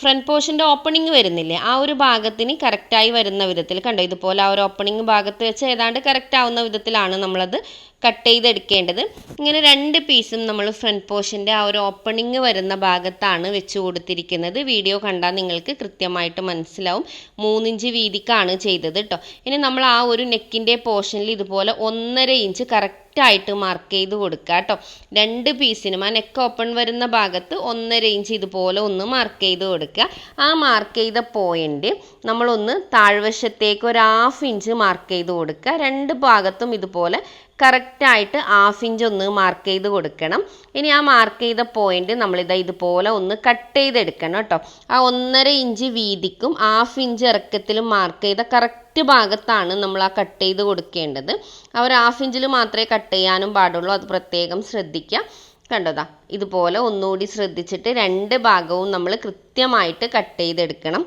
ഫ്രണ്ട് പോർഷന്റെ ഓപ്പണിംഗ് വരുന്നില്ലേ? ആ ഒരു ഭാഗത്തിന് കറക്റ്റായി വരുന്ന വിധത്തിൽ കണ്ടോ? ഇതുപോലെ ആ ഒരു ഓപ്പണിംഗ് ഭാഗത്ത് വെച്ച് ഏതാണ്ട് കറക്റ്റ് ആവുന്ന വിധത്തിലാണ് നമ്മളത് കട്ട് ചെയ്തെടുക്കേണ്ടത്. ഇങ്ങനെ രണ്ട് പീസും നമ്മൾ ഫ്രണ്ട് പോർഷന്റെ ആ ഒരു ഓപ്പണിംഗ് വരുന്ന ഭാഗത്താണ് വെച്ച് കൊടുത്തിരിക്കുന്നത്. വീഡിയോ കണ്ടാൽ നിങ്ങൾക്ക് കൃത്യമായിട്ട് മനസ്സിലാവും. മൂന്നിഞ്ച് വീതിക്കാണ് ചെയ്തത് കേട്ടോ ഇനി നമ്മൾ ആ ഒരു നെക്കിന്റെ പോർഷനിൽ ഇതുപോലെ ഒന്നര ഇഞ്ച് കറക്റ്റ് ആയിട്ട് മാർക്ക് ചെയ്ത് കൊടുക്കുക കേട്ടോ രണ്ട് പീസിനും ആ നെക്ക് ഓപ്പൺ വരുന്ന ഭാഗത്ത് ഒന്നര ഇഞ്ച് ഇതുപോലെ ഒന്ന് മാർക്ക് ചെയ്ത് കൊടുക്കുക ആ മാർക്ക് ചെയ്ത പോയിന്റ് നമ്മളൊന്ന് താഴ്വശത്തേക്ക് ഒരു ഹാഫ് ഇഞ്ച് മാർക്ക് ചെയ്ത് കൊടുക്കുക രണ്ട് ഭാഗത്തും ഇതുപോലെ കറക്റ്റായിട്ട് ഹാഫ് ഇഞ്ച് ഒന്ന് മാർക്ക് ചെയ്ത് കൊടുക്കണം. ഇനി ആ മാർക്ക് ചെയ്ത പോയിന്റ് നമ്മളിതാ ഇതുപോലെ ഒന്ന് കട്ട് ചെയ്തെടുക്കണം കേട്ടോ. ആ ഒന്നര ഇഞ്ച് വീതിക്കും ഹാഫ് ഇഞ്ച് ഇറക്കത്തിലും മാർക്ക് ചെയ്ത കറക്റ്റ് ഭാഗത്താണ് നമ്മൾ ആ കട്ട് ചെയ്ത് കൊടുക്കേണ്ടത്. ഒരു ഹാഫ് ഇഞ്ചിൽ മാത്രമേ കട്ട് ചെയ്യാനും പാടുള്ളൂ. അത് പ്രത്യേകം ശ്രദ്ധിക്കുക. കണ്ടതാ ഇതുപോലെ ഒന്നുകൂടി ശ്രദ്ധിച്ചിട്ട് രണ്ട് ഭാഗവും നമ്മൾ കൃത്യമായിട്ട് കട്ട് ചെയ്തെടുക്കണം.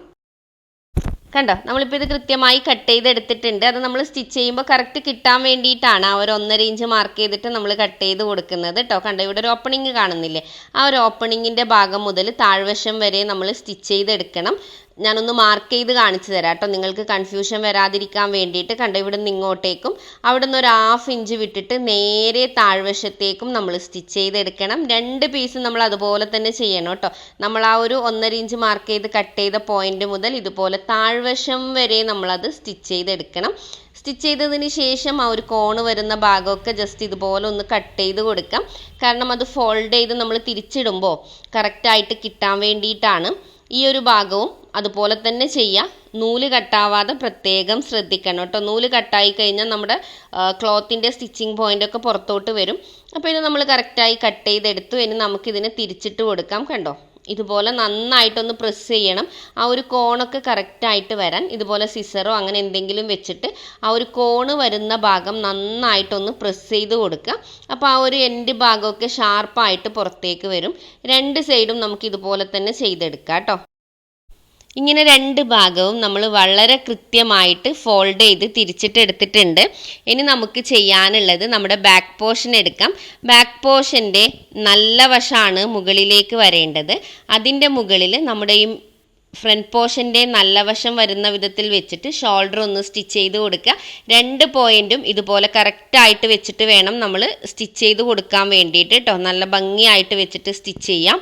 കണ്ടോ? നമ്മളിപ്പോൾ ഇത് കൃത്യമായി കട്ട് ചെയ്തെടുത്തിട്ടുണ്ട്. അത് നമ്മൾ സ്റ്റിച്ച് ചെയ്യുമ്പോൾ കറക്റ്റ് കിട്ടാൻ വേണ്ടിയിട്ടാണ് ആ ഒരു ഒന്നര ഇഞ്ച് മാർക്ക് ചെയ്തിട്ട് നമ്മൾ കട്ട് ചെയ്ത് കൊടുക്കുന്നത് കേട്ടോ കണ്ടോ? ഇവിടെ ഒരു ഓപ്പണിംഗ് കാണുന്നില്ലേ? ആ ഒരു ഓപ്പണിങ്ങിന്റെ ഭാഗം മുതൽ താഴ്വശം വരെ നമ്മൾ സ്റ്റിച്ച് ചെയ്തെടുക്കണം. ഞാനൊന്ന് മാർക്ക് ചെയ്ത് കാണിച്ചു തരാം കേട്ടോ. നിങ്ങൾക്ക് കൺഫ്യൂഷൻ വരാതിരിക്കാൻ വേണ്ടിയിട്ട് കണ്ട ഇവിടെ നിന്ന് ഇങ്ങോട്ടേക്കും. അവിടെ നിന്ന് ഒരു ഹാഫ് ഇഞ്ച് വിട്ടിട്ട് നേരെ താഴ്വശത്തേക്കും നമ്മൾ സ്റ്റിച്ച് ചെയ്തെടുക്കണം. രണ്ട് പീസ് നമ്മൾ അതുപോലെ തന്നെ ചെയ്യണം കേട്ടോ. നമ്മൾ ആ ഒരു ഒന്നര ഇഞ്ച് മാർക്ക് ചെയ്ത് കട്ട് ചെയ്ത പോയിന്റ് മുതൽ ഇതുപോലെ താഴ്വശം വരെ നമ്മളത് സ്റ്റിച്ച് ചെയ്തെടുക്കണം. സ്റ്റിച്ച് ചെയ്തതിന് ശേഷം ആ ഒരു കോണ് വരുന്ന ഭാഗമൊക്കെ ജസ്റ്റ് ഇതുപോലെ ഒന്ന് കട്ട് ചെയ്ത് കൊടുക്കാം. കാരണം അത് ഫോൾഡ് ചെയ്ത് നമ്മൾ തിരിച്ചിടുമ്പോൾ കറക്റ്റായിട്ട് കിട്ടാൻ വേണ്ടിയിട്ടാണ്. ഈ ഒരു ഭാഗവും അതുപോലെ തന്നെ ചെയ്യാം നൂൽ കട്ടാവാതെ പ്രത്യേകം ശ്രദ്ധിക്കണം കേട്ടോ. നൂൽ കട്ടായി കഴിഞ്ഞാൽ നമ്മുടെ ക്ലോത്തിന്റെ സ്റ്റിച്ചിങ് പോയിന്റ് ഒക്കെ പുറത്തോട്ട് വരും. അപ്പോൾ ഇത് നമ്മൾ കറക്റ്റായി കട്ട് ചെയ്തെടുത്തു. ഇനി നമുക്കിതിനെ തിരിച്ചിട്ട് കൊടുക്കാം. കണ്ടോ? ഇതുപോലെ നന്നായിട്ടൊന്ന് പ്രസ് ചെയ്യണം. ആ ഒരു കോണൊക്കെ കറക്റ്റായിട്ട് വരാൻ ഇതുപോലെ സിസറോ അങ്ങനെ എന്തെങ്കിലും വെച്ചിട്ട് ആ ഒരു കോണ് വരുന്ന ഭാഗം നന്നായിട്ടൊന്ന് പ്രസ് ചെയ്ത് കൊടുക്കുക. അപ്പോൾ ആ ഒരു എൻഡ് ഭാഗമൊക്കെ ഷാർപ്പായിട്ട് പുറത്തേക്ക് വരും. രണ്ട് സൈഡും നമുക്ക് ഇതുപോലെ തന്നെ ചെയ്തെടുക്കാം കേട്ടോ. ഇങ്ങനെ രണ്ട് ഭാഗവും നമ്മൾ വളരെ കൃത്യമായിട്ട് ഫോൾഡ് ചെയ്ത് തിരിച്ചിട്ട് എടുത്തിട്ടുണ്ട് ഇനി നമുക്ക് ചെയ്യാനുള്ളത് നമ്മുടെ ബാക്ക് പോർഷൻ എടുക്കാം. ബാക്ക് പോർഷന്റെ നല്ല വശമാണ് മുകളിലേക്ക് വരേണ്ടത്. അതിന്റെ മുകളിൽ നമ്മുടെ ഈ ഫ്രണ്ട് പോർഷന്റെ നല്ല വശം വരുന്ന വിധത്തിൽ വെച്ചിട്ട് ഷോൾഡർ ഒന്ന് സ്റ്റിച്ച് ചെയ്ത് കൊടുക്കുക. രണ്ട് പോയിന്റും ഇതുപോലെ കറക്റ്റായിട്ട് വെച്ചിട്ട് വേണം നമ്മൾ സ്റ്റിച്ച് ചെയ്ത് കൊടുക്കാൻ വേണ്ടിയിട്ട് കേട്ടോ നല്ല ഭംഗിയായിട്ട് വെച്ചിട്ട് സ്റ്റിച്ച് ചെയ്യാം.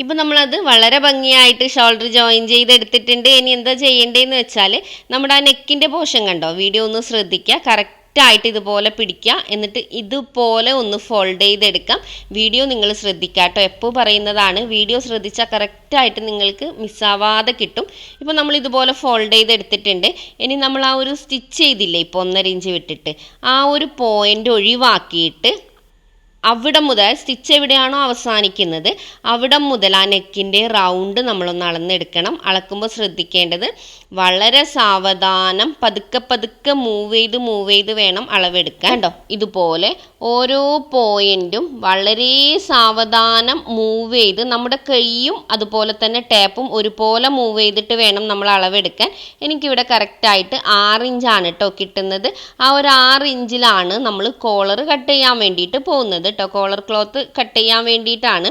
ഇപ്പം നമ്മളത് വളരെ ഭംഗിയായിട്ട് ഷോൾഡർ ജോയിൻ ചെയ്തെടുത്തിട്ടുണ്ട്. ഇനി എന്താ ചെയ്യേണ്ടതെന്ന് വെച്ചാൽ നമ്മുടെ ആ നെക്കിന്റെ പോർഷൻ കണ്ടോ? വീഡിയോ ഒന്ന് ശ്രദ്ധിക്കുക കറക്റ്റായിട്ട് ഇതുപോലെ പിടിക്കുക എന്നിട്ട് ഇതുപോലെ ഒന്ന് ഫോൾഡ് ചെയ്തെടുക്കാം. വീഡിയോ നിങ്ങൾ ശ്രദ്ധിക്കുക കേട്ടോ. എപ്പോൾ പറയുന്നതാണ്? വീഡിയോ ശ്രദ്ധിച്ചാൽ കറക്റ്റായിട്ട് നിങ്ങൾക്ക് മിസ്സാവാതെ കിട്ടും. ഇപ്പോൾ നമ്മൾ ഇതുപോലെ ഫോൾഡ് ചെയ്തെടുത്തിട്ടുണ്ട്. ഇനി നമ്മൾ ആ ഒരു സ്റ്റിച്ച് ചെയ്തില്ലേ? ഇപ്പോൾ ഒന്നര ഇഞ്ച് വിട്ടിട്ട്. ആ ഒരു പോയിന്റ് ഒഴിവാക്കിയിട്ട് അവിടെ മുതൽ സ്റ്റിച്ച് എവിടെയാണോ അവസാനിക്കുന്നത് അവിടെ മുതൽ ആ നെക്കിന്റെ റൗണ്ട് നമ്മളൊന്ന് അളന്നെടുക്കണം. അളക്കുമ്പോൾ ശ്രദ്ധിക്കേണ്ടത് വളരെ സാവധാനം പതുക്കെ പതുക്കെ മൂവ് ചെയ്ത് മൂവ് ചെയ്ത് വേണം അളവെടുക്കാൻ. കേട്ടോ ഇതുപോലെ ഓരോ പോയിന്റും വളരെ സാവധാനം മൂവ് ചെയ്ത് നമ്മുടെ കൈയും അതുപോലെ തന്നെ ടാപ്പും ഒരുപോലെ മൂവ് ചെയ്തിട്ട് വേണം നമ്മൾ അളവെടുക്കാൻ. എനിക്കിവിടെ കറക്റ്റായിട്ട് ആറ് ഇഞ്ചാണ് കേട്ടോ കിട്ടുന്നത്. ആ ഒരു ആറ് ഇഞ്ചിലാണ് നമ്മൾ കോളർ കട്ട് ചെയ്യാൻ വേണ്ടിയിട്ട് പോകുന്നത് കേട്ടോ കോളർ ക്ലോത്ത് കട്ട് ചെയ്യാൻ വേണ്ടിയിട്ടാണ്.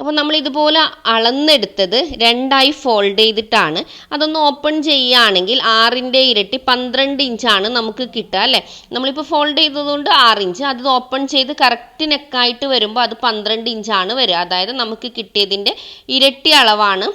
അപ്പോൾ നമ്മൾ ഇതുപോലെ അളന്നെടുത്തത് രണ്ടായി ഫോൾഡ് ചെയ്തിട്ടാണ്. അതൊന്ന് ഓപ്പൺ ചെയ്യുകയാണെങ്കിൽ ആറിന്റെ ഇരട്ടി പന്ത്രണ്ട് ഇഞ്ചാണ് നമുക്ക് കിട്ടുക അല്ലേ? നമ്മളിപ്പോൾ ഫോൾഡ് ചെയ്തതുകൊണ്ട് ആറ് ഇഞ്ച്. അത് ഓപ്പൺ ചെയ്ത് കറക്റ്റ് നെക്കായിട്ട് വരുമ്പോൾ അത് പന്ത്രണ്ട് ഇഞ്ചാണ് വരിക. അതായത് നമുക്ക് കിട്ടിയതിന്റെ ഇരട്ടി അളവാണ്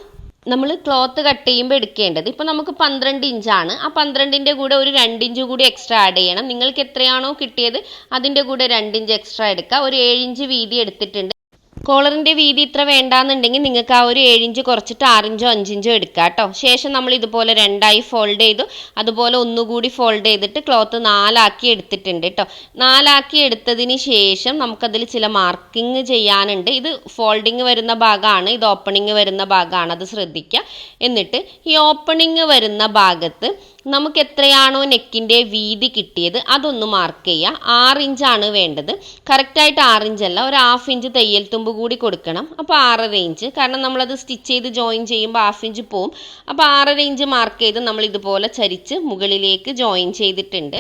നമ്മൾ ക്ലോത്ത് കട്ട് ചെയ്യുമ്പോൾ എടുക്കേണ്ടത്. ഇപ്പോൾ നമുക്ക് പന്ത്രണ്ട് ഇഞ്ചാണ്. ആ പന്ത്രണ്ടിന്റെ കൂടെ ഒരു രണ്ട് ഇഞ്ച് കൂടി എക്സ്ട്രാ ആഡ് ചെയ്യണം. നിങ്ങൾക്ക് എത്രയാണോ കിട്ടിയത് അതിന്റെ കൂടെ രണ്ട് ഇഞ്ച് എക്സ്ട്രാ എടുക്കുക. ഒരു ഏഴ് ഇഞ്ച് വീതി എടുത്തിട്ടുണ്ട്. കോളറിന്റെ വീതി ഇത്ര വേണ്ടാന്നുണ്ടെങ്കിൽ നിങ്ങൾക്ക് ആ ഒരു ഏഴിഞ്ച് കുറച്ചിട്ട് ആറിഞ്ചോ അഞ്ചിഞ്ചോ എടുക്കുക കേട്ടോ. ശേഷം നമ്മൾ ഇതുപോലെ രണ്ടായി ഫോൾഡ് ചെയ്തു. അതുപോലെ ഒന്നുകൂടി ഫോൾഡ് ചെയ്തിട്ട് ക്ലോത്ത് നാലാക്കി എടുത്തിട്ടുണ്ട് കേട്ടോ. നാലാക്കി എടുത്തതിന് ശേഷം നമുക്കതിൽ ചില മാർക്കിങ് ചെയ്യാനുണ്ട്. ഇത് ഫോൾഡിങ് വരുന്ന ഭാഗമാണ് ഇത് ഓപ്പണിങ് വരുന്ന ഭാഗമാണ്. അത് ശ്രദ്ധിക്കുക എന്നിട്ട് ഈ ഓപ്പണിങ് വരുന്ന ഭാഗത്ത് നമുക്ക് എത്രയാണോ നെക്കിന്റെ വീതി കിട്ടിയത് അതൊന്ന് മാർക്ക് ചെയ്യുക ആറ് ഇഞ്ചാണ് വേണ്ടത്. കറക്റ്റായിട്ട് ആറ് ഇഞ്ചല്ല ഒരു ഹാഫ് ഇഞ്ച് തയ്യൽ തുമ്പ് കൂടി കൊടുക്കണം. അപ്പോൾ ആറര ഇഞ്ച് കാരണം നമ്മളത് സ്റ്റിച്ച് ചെയ്ത് ജോയിൻ ചെയ്യുമ്പോൾ ഹാഫ് ഇഞ്ച് പോവും. അപ്പോൾ ആറര ഇഞ്ച് മാർക്ക് ചെയ്ത് നമ്മൾ ഇതുപോലെ ചരിച്ച് മുകളിലേക്ക് ജോയിൻ ചെയ്തിട്ടുണ്ട്.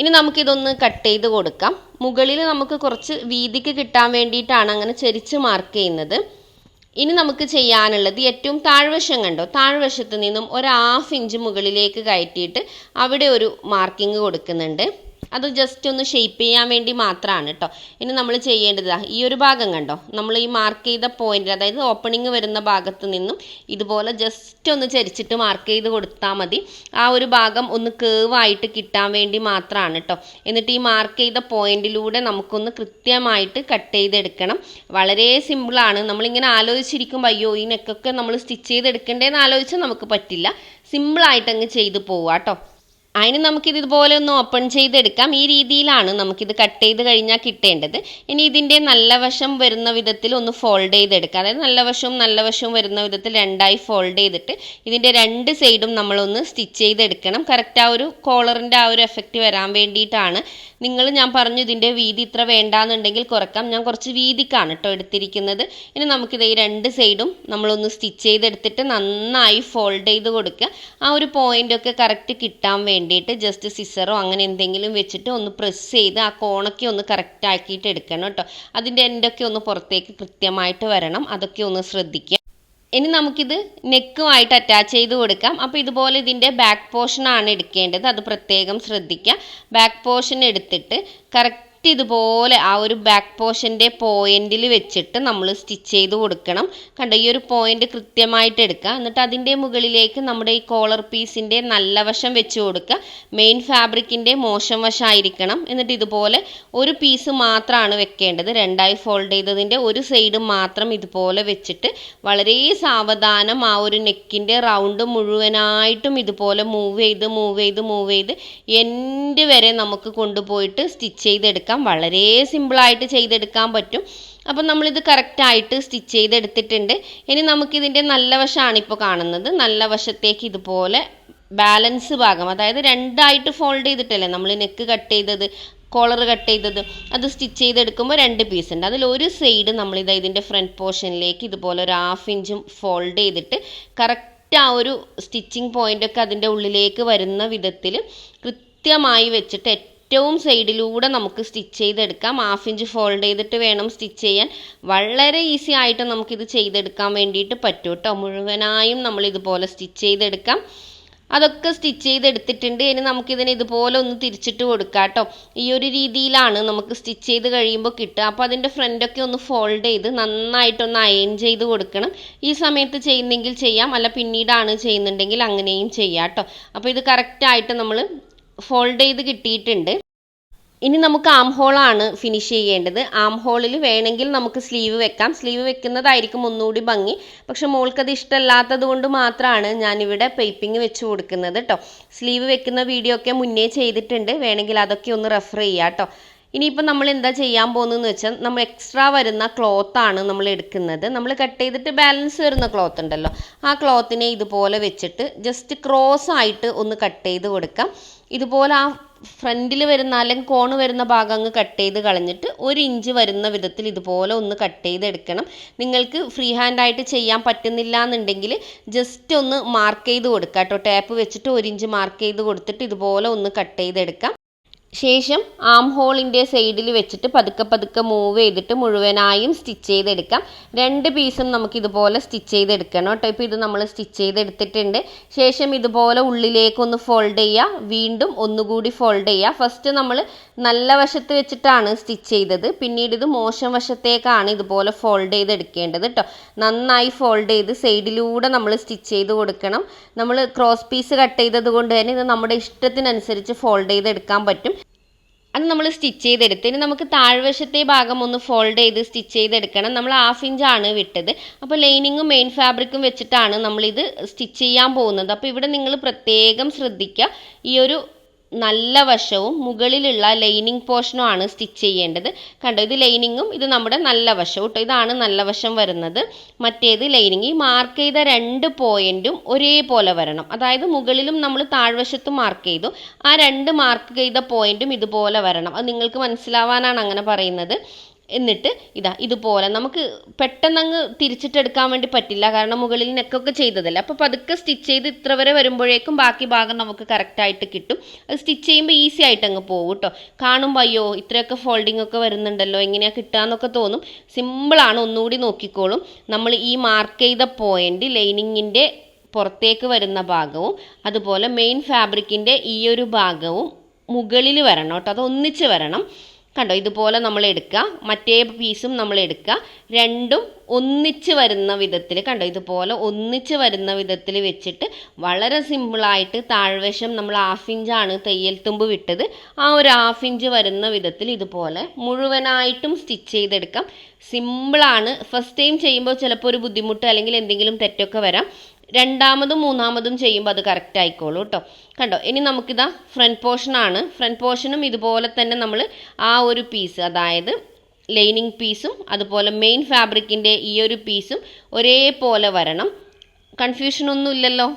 ഇനി നമുക്കിതൊന്ന് കട്ട് ചെയ്ത് കൊടുക്കാം. മുകളിൽ നമുക്ക് കുറച്ച് വീതിക്ക് കിട്ടാൻ വേണ്ടിയിട്ടാണ് അങ്ങനെ ചരിച്ച് മാർക്ക് ചെയ്യുന്നത്. ഇനി നമുക്ക് ചെയ്യാനുള്ളത് ഏറ്റവും താഴ്വശം കണ്ടോ? താഴ്വശത്ത് നിന്നും ഒരു ഹാഫ് ഇഞ്ച് മുകളിലേക്ക് കയറ്റിയിട്ട് അവിടെ ഒരു മാർക്കിംഗ് കൊടുക്കുന്നുണ്ട്. അത് ജസ്റ്റ് ഒന്ന് ഷെയ്പ്പ് ചെയ്യാൻ വേണ്ടി മാത്രമാണ് കേട്ടോ ഇനി നമ്മൾ ചെയ്യേണ്ടത് ഈ ഒരു ഭാഗം കണ്ടോ? നമ്മൾ ഈ മാർക്ക് ചെയ്ത പോയിന്റ് അതായത് ഓപ്പണിംഗ് വരുന്ന ഭാഗത്ത് നിന്നും ഇതുപോലെ ജസ്റ്റ് ഒന്ന് ചരിച്ചിട്ട് മാർക്ക് ചെയ്ത് കൊടുത്താൽ മതി. ആ ഒരു ഭാഗം ഒന്ന് കേവായിട്ട് കിട്ടാൻ വേണ്ടി മാത്രമാണ് കേട്ടോ എന്നിട്ട് ഈ മാർക്ക് ചെയ്ത പോയിന്റിലൂടെ നമുക്കൊന്ന് കൃത്യമായിട്ട് കട്ട് ചെയ്തെടുക്കണം. വളരെ സിമ്പിളാണ് നമ്മളിങ്ങനെ ആലോചിച്ചിരിക്കുമ്പോൾ അയ്യോ ഈ നെക്കൊക്കെ നമ്മൾ സ്റ്റിച്ച് ചെയ്തെടുക്കണ്ടേന്ന് ആലോചിച്ചാൽ നമുക്ക് പറ്റില്ല. സിമ്പിളായിട്ട് അങ്ങ് ചെയ്തു പോവാം കേട്ടോ അതിന് നമുക്കിത് ഇതുപോലെ ഒന്ന് ഓപ്പൺ ചെയ്തെടുക്കാം. ഈ രീതിയിലാണ് നമുക്കിത് കട്ട് ചെയ്ത് കഴിഞ്ഞാൽ കിട്ടേണ്ടത്. ഇനി ഇതിന്റെ നല്ല വശം വരുന്ന വിധത്തിൽ ഒന്ന് ഫോൾഡ് ചെയ്തെടുക്കാം. അതായത് നല്ല വശവും നല്ല വശവും വരുന്ന വിധത്തിൽ രണ്ടായി ഫോൾഡ് ചെയ്തിട്ട് ഇതിന്റെ രണ്ട് സൈഡും നമ്മളൊന്ന് സ്റ്റിച്ച് ചെയ്തെടുക്കണം. കറക്റ്റ് ആ ഒരു കോളറിന്റെ ആ ഒരു എഫക്റ്റ് വരാൻ വേണ്ടിയിട്ടാണ് നിങ്ങൾ ഞാൻ പറഞ്ഞു ഇതിന്റെ വീതി ഇത്ര വേണ്ടാന്നുണ്ടെങ്കിൽ കുറക്കാം ഞാൻ കുറച്ച് വീതിക്കാണ് കേട്ടോ എടുത്തിരിക്കുന്നത്. ഇനി നമുക്കിത് ഈ രണ്ട് സൈഡും നമ്മളൊന്ന് സ്റ്റിച്ച് ചെയ്തെടുത്തിട്ട് നന്നായി ഫോൾഡ് ചെയ്ത് കൊടുക്കുക. ആ ഒരു പോയിന്റ് ഒക്കെ കറക്റ്റ് കിട്ടാൻ വേണ്ടിയിട്ട് ജസ്റ്റ് സിസറോ അങ്ങനെ എന്തെങ്കിലും വെച്ചിട്ട് ഒന്ന് പ്രസ് ചെയ്ത് ആ കോണൊക്കെ ഒന്ന് കറക്റ്റ് ആക്കിയിട്ട് എടുക്കണം കേട്ടോ അതിന്റെ എൻഡൊക്കെ ഒന്ന് പുറത്തേക്ക് കൃത്യമായിട്ട് വരണം. അതൊക്കെ ഒന്ന് ശ്രദ്ധിക്കുക. ഇനി നമുക്കിത് നെക്കുമായിട്ട് അറ്റാച്ച് ചെയ്ത് കൊടുക്കാം. അപ്പോൾ ഇതുപോലെ ഇതിന്റെ ബാക്ക് പോർഷനാണ് എടുക്കേണ്ടത്. അത് പ്രത്യേകം ശ്രദ്ധിക്കുക ബാക്ക് പോർഷൻ എടുത്തിട്ട് കറക്റ്റ് ഇതുപോലെ ആ ഒരു ബാക്ക് പോർഷന്റെ പോയിന്റിൽ വെച്ചിട്ട് നമ്മൾ സ്റ്റിച്ച് ചെയ്ത് കൊടുക്കണം. കണ്ട ഈ ഒരു പോയിന്റ് കൃത്യമായിട്ട് എടുക്കുക. എന്നിട്ട് അതിന്റെ മുകളിലേക്ക് നമ്മുടെ ഈ കോളർ പീസിന്റെ നല്ല വശം വെച്ച് കൊടുക്കുക. മെയിൻ ഫാബ്രിക്കിന്റെ മോശം വശമായിരിക്കണം എന്നിട്ട് ഇതുപോലെ ഒരു പീസ് മാത്രമാണ് വെക്കേണ്ടത്. രണ്ടായി ഫോൾഡ് ചെയ്തതിന്റെ ഒരു സൈഡ് മാത്രം ഇതുപോലെ വെച്ചിട്ട് വളരെ സാവധാനം ആ ഒരു നെക്കിന്റെ റൗണ്ട് മുഴുവനായിട്ടും ഇതുപോലെ മൂവ് ചെയ്ത് മൂവ് ചെയ്ത് മൂവ് ചെയ്ത് എൻഡ് വരെ നമുക്ക് കൊണ്ടുപോയിട്ട് സ്റ്റിച്ച് ചെയ്തെടുക്കാം. വളരെ സിമ്പിളായിട്ട് ചെയ്തെടുക്കാൻ പറ്റും. അപ്പം നമ്മളിത് കറക്റ്റായിട്ട് സ്റ്റിച്ച് ചെയ്തെടുത്തിട്ടുണ്ട്. ഇനി നമുക്കിതിന്റെ നല്ല വശമാണ് ഇപ്പോൾ കാണുന്നത്. നല്ല വശത്തേക്ക് ഇതുപോലെ ബാലൻസ് ഭാഗം. അതായത് രണ്ടായിട്ട് ഫോൾഡ് ചെയ്തിട്ടല്ലേ നമ്മൾ നെക്ക് കട്ട് ചെയ്തത് കോളർ കട്ട് ചെയ്തത് അത് സ്റ്റിച്ച് ചെയ്തെടുക്കുമ്പോൾ രണ്ട് പീസ് ഉണ്ട്. അതിൽ ഒരു സൈഡ് നമ്മളിത് ഇതിന്റെ ഫ്രണ്ട് പോർഷനിലേക്ക് ഇതുപോലെ ഒരു ഹാഫ് ഇഞ്ചും ഫോൾഡ് ചെയ്തിട്ട് കറക്റ്റ് ആ ഒരു സ്റ്റിച്ചിങ് പോയിന്റൊക്കെ അതിന്റെ ഉള്ളിലേക്ക് വരുന്ന വിധത്തിൽ കൃത്യമായി വെച്ചിട്ട് ഏറ്റവും സൈഡിലൂടെ നമുക്ക് സ്റ്റിച്ച് ചെയ്തെടുക്കാം. ഹാഫ് ഇഞ്ച് ഫോൾഡ് ചെയ്തിട്ട് വേണം സ്റ്റിച്ച് ചെയ്യാൻ. വളരെ ഈസി ആയിട്ട് നമുക്കിത് ചെയ്തെടുക്കാൻ വേണ്ടിയിട്ട് പറ്റും കേട്ടോ മുഴുവനായും നമ്മൾ ഇതുപോലെ സ്റ്റിച്ച് ചെയ്തെടുക്കാം. അതൊക്കെ സ്റ്റിച്ച് ചെയ്തെടുത്തിട്ടുണ്ട്. ഇനി നമുക്കിതിനെ ഇതുപോലെ ഒന്ന് തിരിച്ചിട്ട് കൊടുക്കാം കേട്ടോ ഈ ഒരു രീതിയിലാണ് നമുക്ക് സ്റ്റിച്ച് ചെയ്ത് കഴിയുമ്പോൾ കിട്ടുക. അപ്പോൾ അതിന്റെ ഫ്രണ്ടൊക്കെ ഒന്ന് ഫോൾഡ് ചെയ്ത് നന്നായിട്ടൊന്ന് അയൺ ചെയ്ത് കൊടുക്കണം. ഈ സമയത്ത് ചെയ്യുന്നെങ്കിൽ ചെയ്യാം. അല്ല പിന്നീടാണ് ചെയ്യുന്നുണ്ടെങ്കിൽ അങ്ങനെയും ചെയ്യാം കേട്ടോ അപ്പോൾ ഇത് കറക്റ്റായിട്ട് നമ്മൾ ഫോൾഡ് ചെയ്ത് കിട്ടിയിട്ടുണ്ട്. ഇനി നമുക്ക് ആം ഹോളാണ് ഫിനിഷ് ചെയ്യേണ്ടത്. ആം ഹോളിൽ വേണമെങ്കിൽ നമുക്ക് സ്ലീവ് വെക്കാം. സ്ലീവ് വെക്കുന്നതായിരിക്കും ഒന്നുകൂടി ഭംഗി. പക്ഷെ മോൾക്കത് ഇഷ്ടമല്ലാത്തത് കൊണ്ട് മാത്രമാണ് ഞാനിവിടെ പൈപ്പിംഗ് വെച്ച് കൊടുക്കുന്നത് കേട്ടോ സ്ലീവ് വെക്കുന്ന വീഡിയോ ഒക്കെ മുന്നേ ചെയ്തിട്ടുണ്ട്. വേണമെങ്കിൽ അതൊക്കെ ഒന്ന് റെഫർ ചെയ്യാം കേട്ടോ ഇനിയിപ്പോൾ നമ്മൾ എന്താ ചെയ്യാൻ പോകുന്നതെന്ന് വെച്ചാൽ നമ്മൾ എക്സ്ട്രാ വരുന്ന ക്ലോത്താണ് നമ്മൾ എടുക്കുന്നത്. നമ്മൾ കട്ട് ചെയ്തിട്ട് ബാലൻസ് വരുന്ന ക്ലോത്ത് ഉണ്ടല്ലോ. ആ ക്ലോത്തിനെ ഇതുപോലെ വെച്ചിട്ട് ജസ്റ്റ് ക്രോസ് ആയിട്ട് ഒന്ന് കട്ട് ചെയ്ത് കൊടുക്കാം. ഇതുപോലെ ആ ഫ്രണ്ടിൽ വരുന്ന അല്ലെങ്കിൽ കോണ് വരുന്ന ഭാഗം അങ്ങ് കട്ട് ചെയ്ത് കളഞ്ഞിട്ട് ഒരു ഇഞ്ച് വരുന്ന വിധത്തിൽ ഇതുപോലെ ഒന്ന് കട്ട് ചെയ്തെടുക്കണം. നിങ്ങൾക്ക് ഫ്രീ ഹാൻഡ് ആയിട്ട് ചെയ്യാൻ പറ്റുന്നില്ല എന്നുണ്ടെങ്കിൽ ജസ്റ്റ് ഒന്ന് മാർക്ക് ചെയ്ത് കൊടുക്കുക കേട്ടോ ടാപ്പ് വെച്ചിട്ട് ഒരു ഇഞ്ച് മാർക്ക് ചെയ്ത് കൊടുത്തിട്ട് ഇതുപോലെ ഒന്ന് കട്ട് ചെയ്തെടുക്കാം. ശേഷം ആം ഹോളിന്റെ സൈഡിൽ വെച്ചിട്ട് പതുക്കെ പതുക്കെ മൂവ് ചെയ്തിട്ട് മുഴുവനായും സ്റ്റിച്ച് ചെയ്തെടുക്കാം. രണ്ട് പീസും നമുക്ക് ഇതുപോലെ സ്റ്റിച്ച് ചെയ്തെടുക്കണം കേട്ടോ. ഇപ്പോൾ ഇത് നമ്മൾ സ്റ്റിച്ച് ചെയ്തെടുത്തിട്ടുണ്ട്. ശേഷം ഇതുപോലെ ഉള്ളിലേക്കൊന്ന് ഫോൾഡ് ചെയ്യുക വീണ്ടും ഒന്നുകൂടി ഫോൾഡ് ചെയ്യുക ഫസ്റ്റ് നമ്മൾ നല്ല വശത്ത് വെച്ചിട്ടാണ് സ്റ്റിച്ച് ചെയ്തത്. പിന്നീട് ഇത് മോശം വശത്തേക്കാണ് ഇതുപോലെ ഫോൾഡ് ചെയ്തെടുക്കേണ്ടത് കേട്ടോ. നന്നായി ഫോൾഡ് ചെയ്ത് സൈഡിലൂടെ നമ്മൾ സ്റ്റിച്ച് ചെയ്ത് കൊടുക്കണം. നമ്മൾ ക്രോസ് പീസ് കട്ട് ചെയ്തത് കൊണ്ട് തന്നെ ഇത് നമ്മുടെ ഇഷ്ടത്തിനനുസരിച്ച് ഫോൾഡ് ചെയ്തെടുക്കാൻ പറ്റും. അത് നമ്മൾ സ്റ്റിച്ച് ചെയ്തെടുത്ത്. ഇനി നമുക്ക് താഴ്വശത്തെ ഭാഗം ഒന്ന് ഫോൾഡ് ചെയ്ത് സ്റ്റിച്ച് ചെയ്തെടുക്കണം. നമ്മൾ ഹാഫ് ഇഞ്ചാണ് വിട്ടത്. അപ്പോൾ ലൈനിങ്ങും മെയിൻ ഫാബ്രിക്കും വെച്ചിട്ടാണ് നമ്മളിത് സ്റ്റിച്ച് ചെയ്യാൻ പോകുന്നത്. അപ്പോൾ ഇവിടെ നിങ്ങൾ പ്രത്യേകം ശ്രദ്ധിക്കുക. ഈ ഒരു നല്ല വശവും മുകളിലുള്ള ലൈനിങ് പോർഷനും ആണ് സ്റ്റിച്ച് ചെയ്യേണ്ടത്. കണ്ടോ ഇത് ലൈനിങ്ങും ഇത് നമ്മുടെ നല്ല വശവും കേട്ടോ ഇതാണ് നല്ല വശം വരുന്നത്. മറ്റേത് ലൈനിങ്. ഈ മാർക്ക് ചെയ്ത രണ്ട് പോയിന്റും ഒരേപോലെ വരണം. അതായത് മുകളിലും നമ്മൾ താഴ്വശത്തും മാർക്ക് ചെയ്തു. ആ രണ്ട് മാർക്ക് ചെയ്ത പോയിന്റും ഇതുപോലെ വരണം. അത് നിങ്ങൾക്ക് മനസ്സിലാവാനാണ് അങ്ങനെ പറയുന്നത്. എന്നിട്ട് ഇതാ ഇതുപോലെ നമുക്ക് പെട്ടെന്ന് അങ്ങ് തിരിച്ചിട്ടെടുക്കാൻ വേണ്ടി പറ്റില്ല. കാരണം മുകളിൽ നെക്കൊക്കെ ചെയ്തതല്ല. അപ്പോൾ പതുക്കെ സ്റ്റിച്ച് ചെയ്ത് ഇത്ര വരെ വരുമ്പോഴേക്കും ബാക്കി ഭാഗം നമുക്ക് കറക്റ്റായിട്ട് കിട്ടും. അത് സ്റ്റിച്ച് ചെയ്യുമ്പോൾ ഈസി ആയിട്ട് അങ്ങ് പോകും കേട്ടോ. കാണുമ്പോൾ അയ്യോ ഇത്രയൊക്കെ ഫോൾഡിംഗ് ഒക്കെ വരുന്നുണ്ടല്ലോ എങ്ങനെയാണ് കിട്ടുകയെന്നൊക്കെ തോന്നും. സിമ്പിളാണ് ഒന്നുകൂടി നോക്കിക്കോളും. നമ്മൾ ഈ മാർക്ക് ചെയ്ത പോയിന്റ് ലൈനിങ്ങിന്റെ പുറത്തേക്ക് വരുന്ന ഭാഗവും അതുപോലെ മെയിൻ ഫാബ്രിക്കിന്റെ ഈ ഒരു ഭാഗവും മുകളിൽ വരണം കേട്ടോ. അത് ഒന്നിച്ച് വരണം. കണ്ടോ ഇതുപോലെ നമ്മൾ എടുക്കുക. മറ്റേ പീസും നമ്മൾ എടുക്കുക. രണ്ടും ഒന്നിച്ച് വരുന്ന വിധത്തിൽ കണ്ടോ ഇതുപോലെ ഒന്നിച്ച് വരുന്ന വിധത്തിൽ വെച്ചിട്ട് വളരെ സിമ്പിളായിട്ട് താഴ്വശം നമ്മൾ ഹാഫ് ഇഞ്ചാണ് തയ്യൽ തുമ്പ് വിട്ടത്. ആ ഒരു ഹാഫ് ഇഞ്ച് വരുന്ന വിധത്തിൽ ഇതുപോലെ മുഴുവനായിട്ടും സ്റ്റിച്ച് ചെയ്തെടുക്കാം. സിമ്പിളാണ് ഫസ്റ്റ് ടൈം ചെയ്യുമ്പോൾ ചിലപ്പോൾ ഒരു ബുദ്ധിമുട്ട് അല്ലെങ്കിൽ എന്തെങ്കിലും തെറ്റൊക്കെ വരാം. രണ്ടാമതും മൂന്നാമതും ചെയ്യുമ്പോൾ അത് കറക്റ്റ് ആയിക്കോളൂ കേട്ടോ. കണ്ടോ? ഇനി നമുക്കിതാ ഫ്രണ്ട് പോർഷനാണ് ഫ്രണ്ട് പോർഷനും ഇതുപോലെ തന്നെ നമ്മൾ ആ ഒരു പീസ് അതായത് ലൈനിങ് പീസും അതുപോലെ മെയിൻ ഫാബ്രിക്കിന്റെ ഈ ഒരു പീസും ഒരേപോലെ വരണം. കൺഫ്യൂഷൻ ഒന്നും ഇല്ലല്ലോ.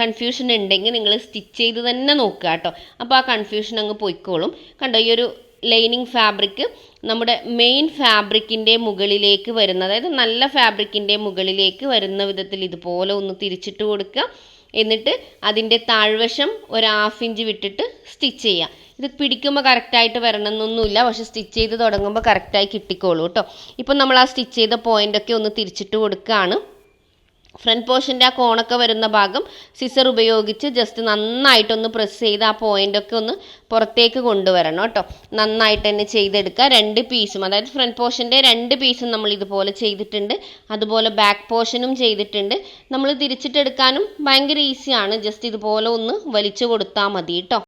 കൺഫ്യൂഷൻ ഉണ്ടെങ്കിൽ നിങ്ങൾ സ്റ്റിച്ച് ചെയ്ത് തന്നെ നോക്കുക കേട്ടോ. അപ്പോൾ ആ കൺഫ്യൂഷൻ അങ്ങ് പോയിക്കോളും. കണ്ടോ? ഈ ഒരു ലൈനിങ് ഫാബ്രിക് നമ്മുടെ മെയിൻ ഫാബ്രിക്കിന്റെ മുകളിലേക്ക് വരുന്ന അതായത് നല്ല ഫാബ്രിക്കിന്റെ മുകളിലേക്ക് വരുന്ന വിധത്തിൽ ഇതുപോലെ ഒന്ന് തിരിച്ചിട്ട് കൊടുക്കുക. എന്നിട്ട് അതിന്റെ താഴ്വശം ഒരു ഹാഫ് ഇഞ്ച് വിട്ടിട്ട് സ്റ്റിച്ച് ചെയ്യുക. ഇത് പിടിക്കുമ്പോൾ കറക്റ്റായിട്ട് വരണമെന്നൊന്നുമില്ല പക്ഷെ സ്റ്റിച്ച് ചെയ്ത് തുടങ്ങുമ്പോൾ കറക്റ്റായി കിട്ടിക്കോളൂ കേട്ടോ. ഇപ്പം നമ്മൾ ആ സ്റ്റിച്ച് ചെയ്ത പോയിന്റൊക്കെ ഒന്ന് തിരിച്ചിട്ട് കൊടുക്കുകയാണ്. ഫ്രണ്ട് പോർഷന്റെ ആ കോണൊക്കെ വരുന്ന ഭാഗം സിസർ ഉപയോഗിച്ച് ജസ്റ്റ് നന്നായിട്ടൊന്ന് പ്രസ് ചെയ്ത് ആ പോയിന്റൊക്കെ ഒന്ന് പുറത്തേക്ക് കൊണ്ടുവരണം കേട്ടോ. നന്നായിട്ട് തന്നെ ചെയ്തെടുക്കുക. രണ്ട് പീസും അതായത് ഫ്രണ്ട് പോർഷന്റെ രണ്ട് പീസും നമ്മൾ ഇതുപോലെ ചെയ്തിട്ടുണ്ട്. അതുപോലെ ബാക്ക് പോർഷനും ചെയ്തിട്ടുണ്ട്. നമ്മൾ തിരിച്ചിട്ടെടുക്കാനും ഭയങ്കര ഈസിയാണ് ജസ്റ്റ് ഇതുപോലെ ഒന്ന് വലിച്ചു കൊടുത്താൽ മതി കേട്ടോ.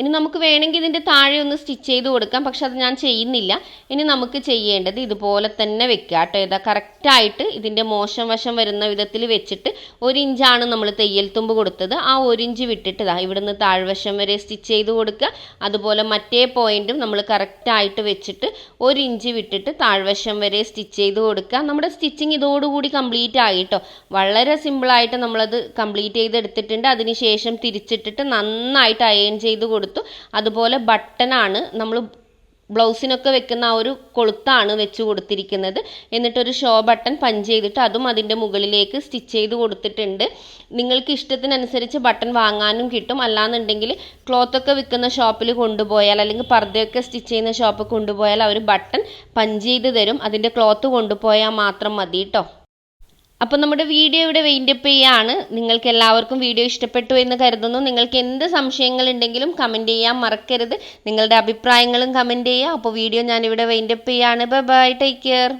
ഇനി നമുക്ക് വേണമെങ്കിൽ ഇതിന്റെ താഴെ ഒന്ന് സ്റ്റിച്ച് ചെയ്ത് കൊടുക്കാം പക്ഷെ അത് ഞാൻ ചെയ്യുന്നില്ല. ഇനി നമുക്ക് ചെയ്യേണ്ടത് ഇതുപോലെ തന്നെ വെക്കുക കേട്ടോ. ഇതാ കറക്റ്റായിട്ട് ഇതിന്റെ മോശം വശം വരുന്ന വിധത്തിൽ വെച്ചിട്ട് ഒരു ഇഞ്ചാണ് നമ്മൾ തയ്യൽ തുമ്പ് കൊടുത്തത്. ആ ഒരു ഇഞ്ച് വിട്ടിട്ട് ഇതാ ഇവിടുന്ന് താഴ്വശം വരെ സ്റ്റിച്ച് ചെയ്ത് കൊടുക്കുക. അതുപോലെ മറ്റേ പോയിന്റും നമ്മൾ കറക്റ്റായിട്ട് വെച്ചിട്ട് ഒരു ഇഞ്ച് വിട്ടിട്ട് താഴ്വശം വരെ സ്റ്റിച്ച് ചെയ്ത് കൊടുക്കുക. നമ്മുടെ സ്റ്റിച്ചിങ് ഇതോടുകൂടി കംപ്ലീറ്റ് ആയി കേട്ടോ. വളരെ സിമ്പിളായിട്ട് നമ്മളത് കംപ്ലീറ്റ് ചെയ്തെടുത്തിട്ടുണ്ട്. അതിനുശേഷം തിരിച്ചിട്ടിട്ട് നന്നായിട്ട് അയൺ ചെയ്ത് കൊടുത്തു. അതുപോലെ ബട്ടണാണ് നമ്മൾ ബ്ലൗസിനൊക്കെ വെക്കുന്ന ആ ഒരു കൊളുത്താണ് വെച്ച് കൊടുത്തിരിക്കുന്നത്. എന്നിട്ടൊരു ഷോ ബട്ടൺ പഞ്ച് ചെയ്തിട്ട് അതും അതിന്റെ മുകളിലേക്ക് സ്റ്റിച്ച് ചെയ്ത് കൊടുത്തിട്ടുണ്ട്. നിങ്ങൾക്ക് ഇഷ്ടത്തിനനുസരിച്ച് ബട്ടൺ വാങ്ങാനും കിട്ടും. അല്ലാന്നുണ്ടെങ്കിൽ ക്ലോത്തൊക്കെ വിൽക്കുന്ന ഷോപ്പിൽ കൊണ്ടുപോയാൽ അല്ലെങ്കിൽ പർദ്ദയൊക്കെ സ്റ്റിച്ച് ചെയ്യുന്ന ഷോപ്പിൽ കൊണ്ടുപോയാൽ അവർ ബട്ടൺ പഞ്ച് ചെയ്ത് തരും. അതിന്റെ ക്ലോത്ത് കൊണ്ടുപോയാൽ മാത്രം മതി കേട്ടോ അപ്പോൾ നമ്മുടെ വീഡിയോ ഇവിടെ വെയിൻഡപ്പ് ചെയ്യാണ്. നിങ്ങൾക്ക് എല്ലാവർക്കും വീഡിയോ ഇഷ്ടപ്പെട്ടു എന്ന് കരുതുന്നു. നിങ്ങൾക്ക് എന്ത് സംശയങ്ങൾ ഉണ്ടെങ്കിലും കമന്റ് ചെയ്യാൻ മറക്കരുത്. നിങ്ങളുടെ അഭിപ്രായങ്ങളും കമന്റ് ചെയ്യുക. അപ്പോൾ വീഡിയോ ഞാനിവിടെ വെയിൻഡപ്പ് ചെയ്യാണ്. Bye bye take care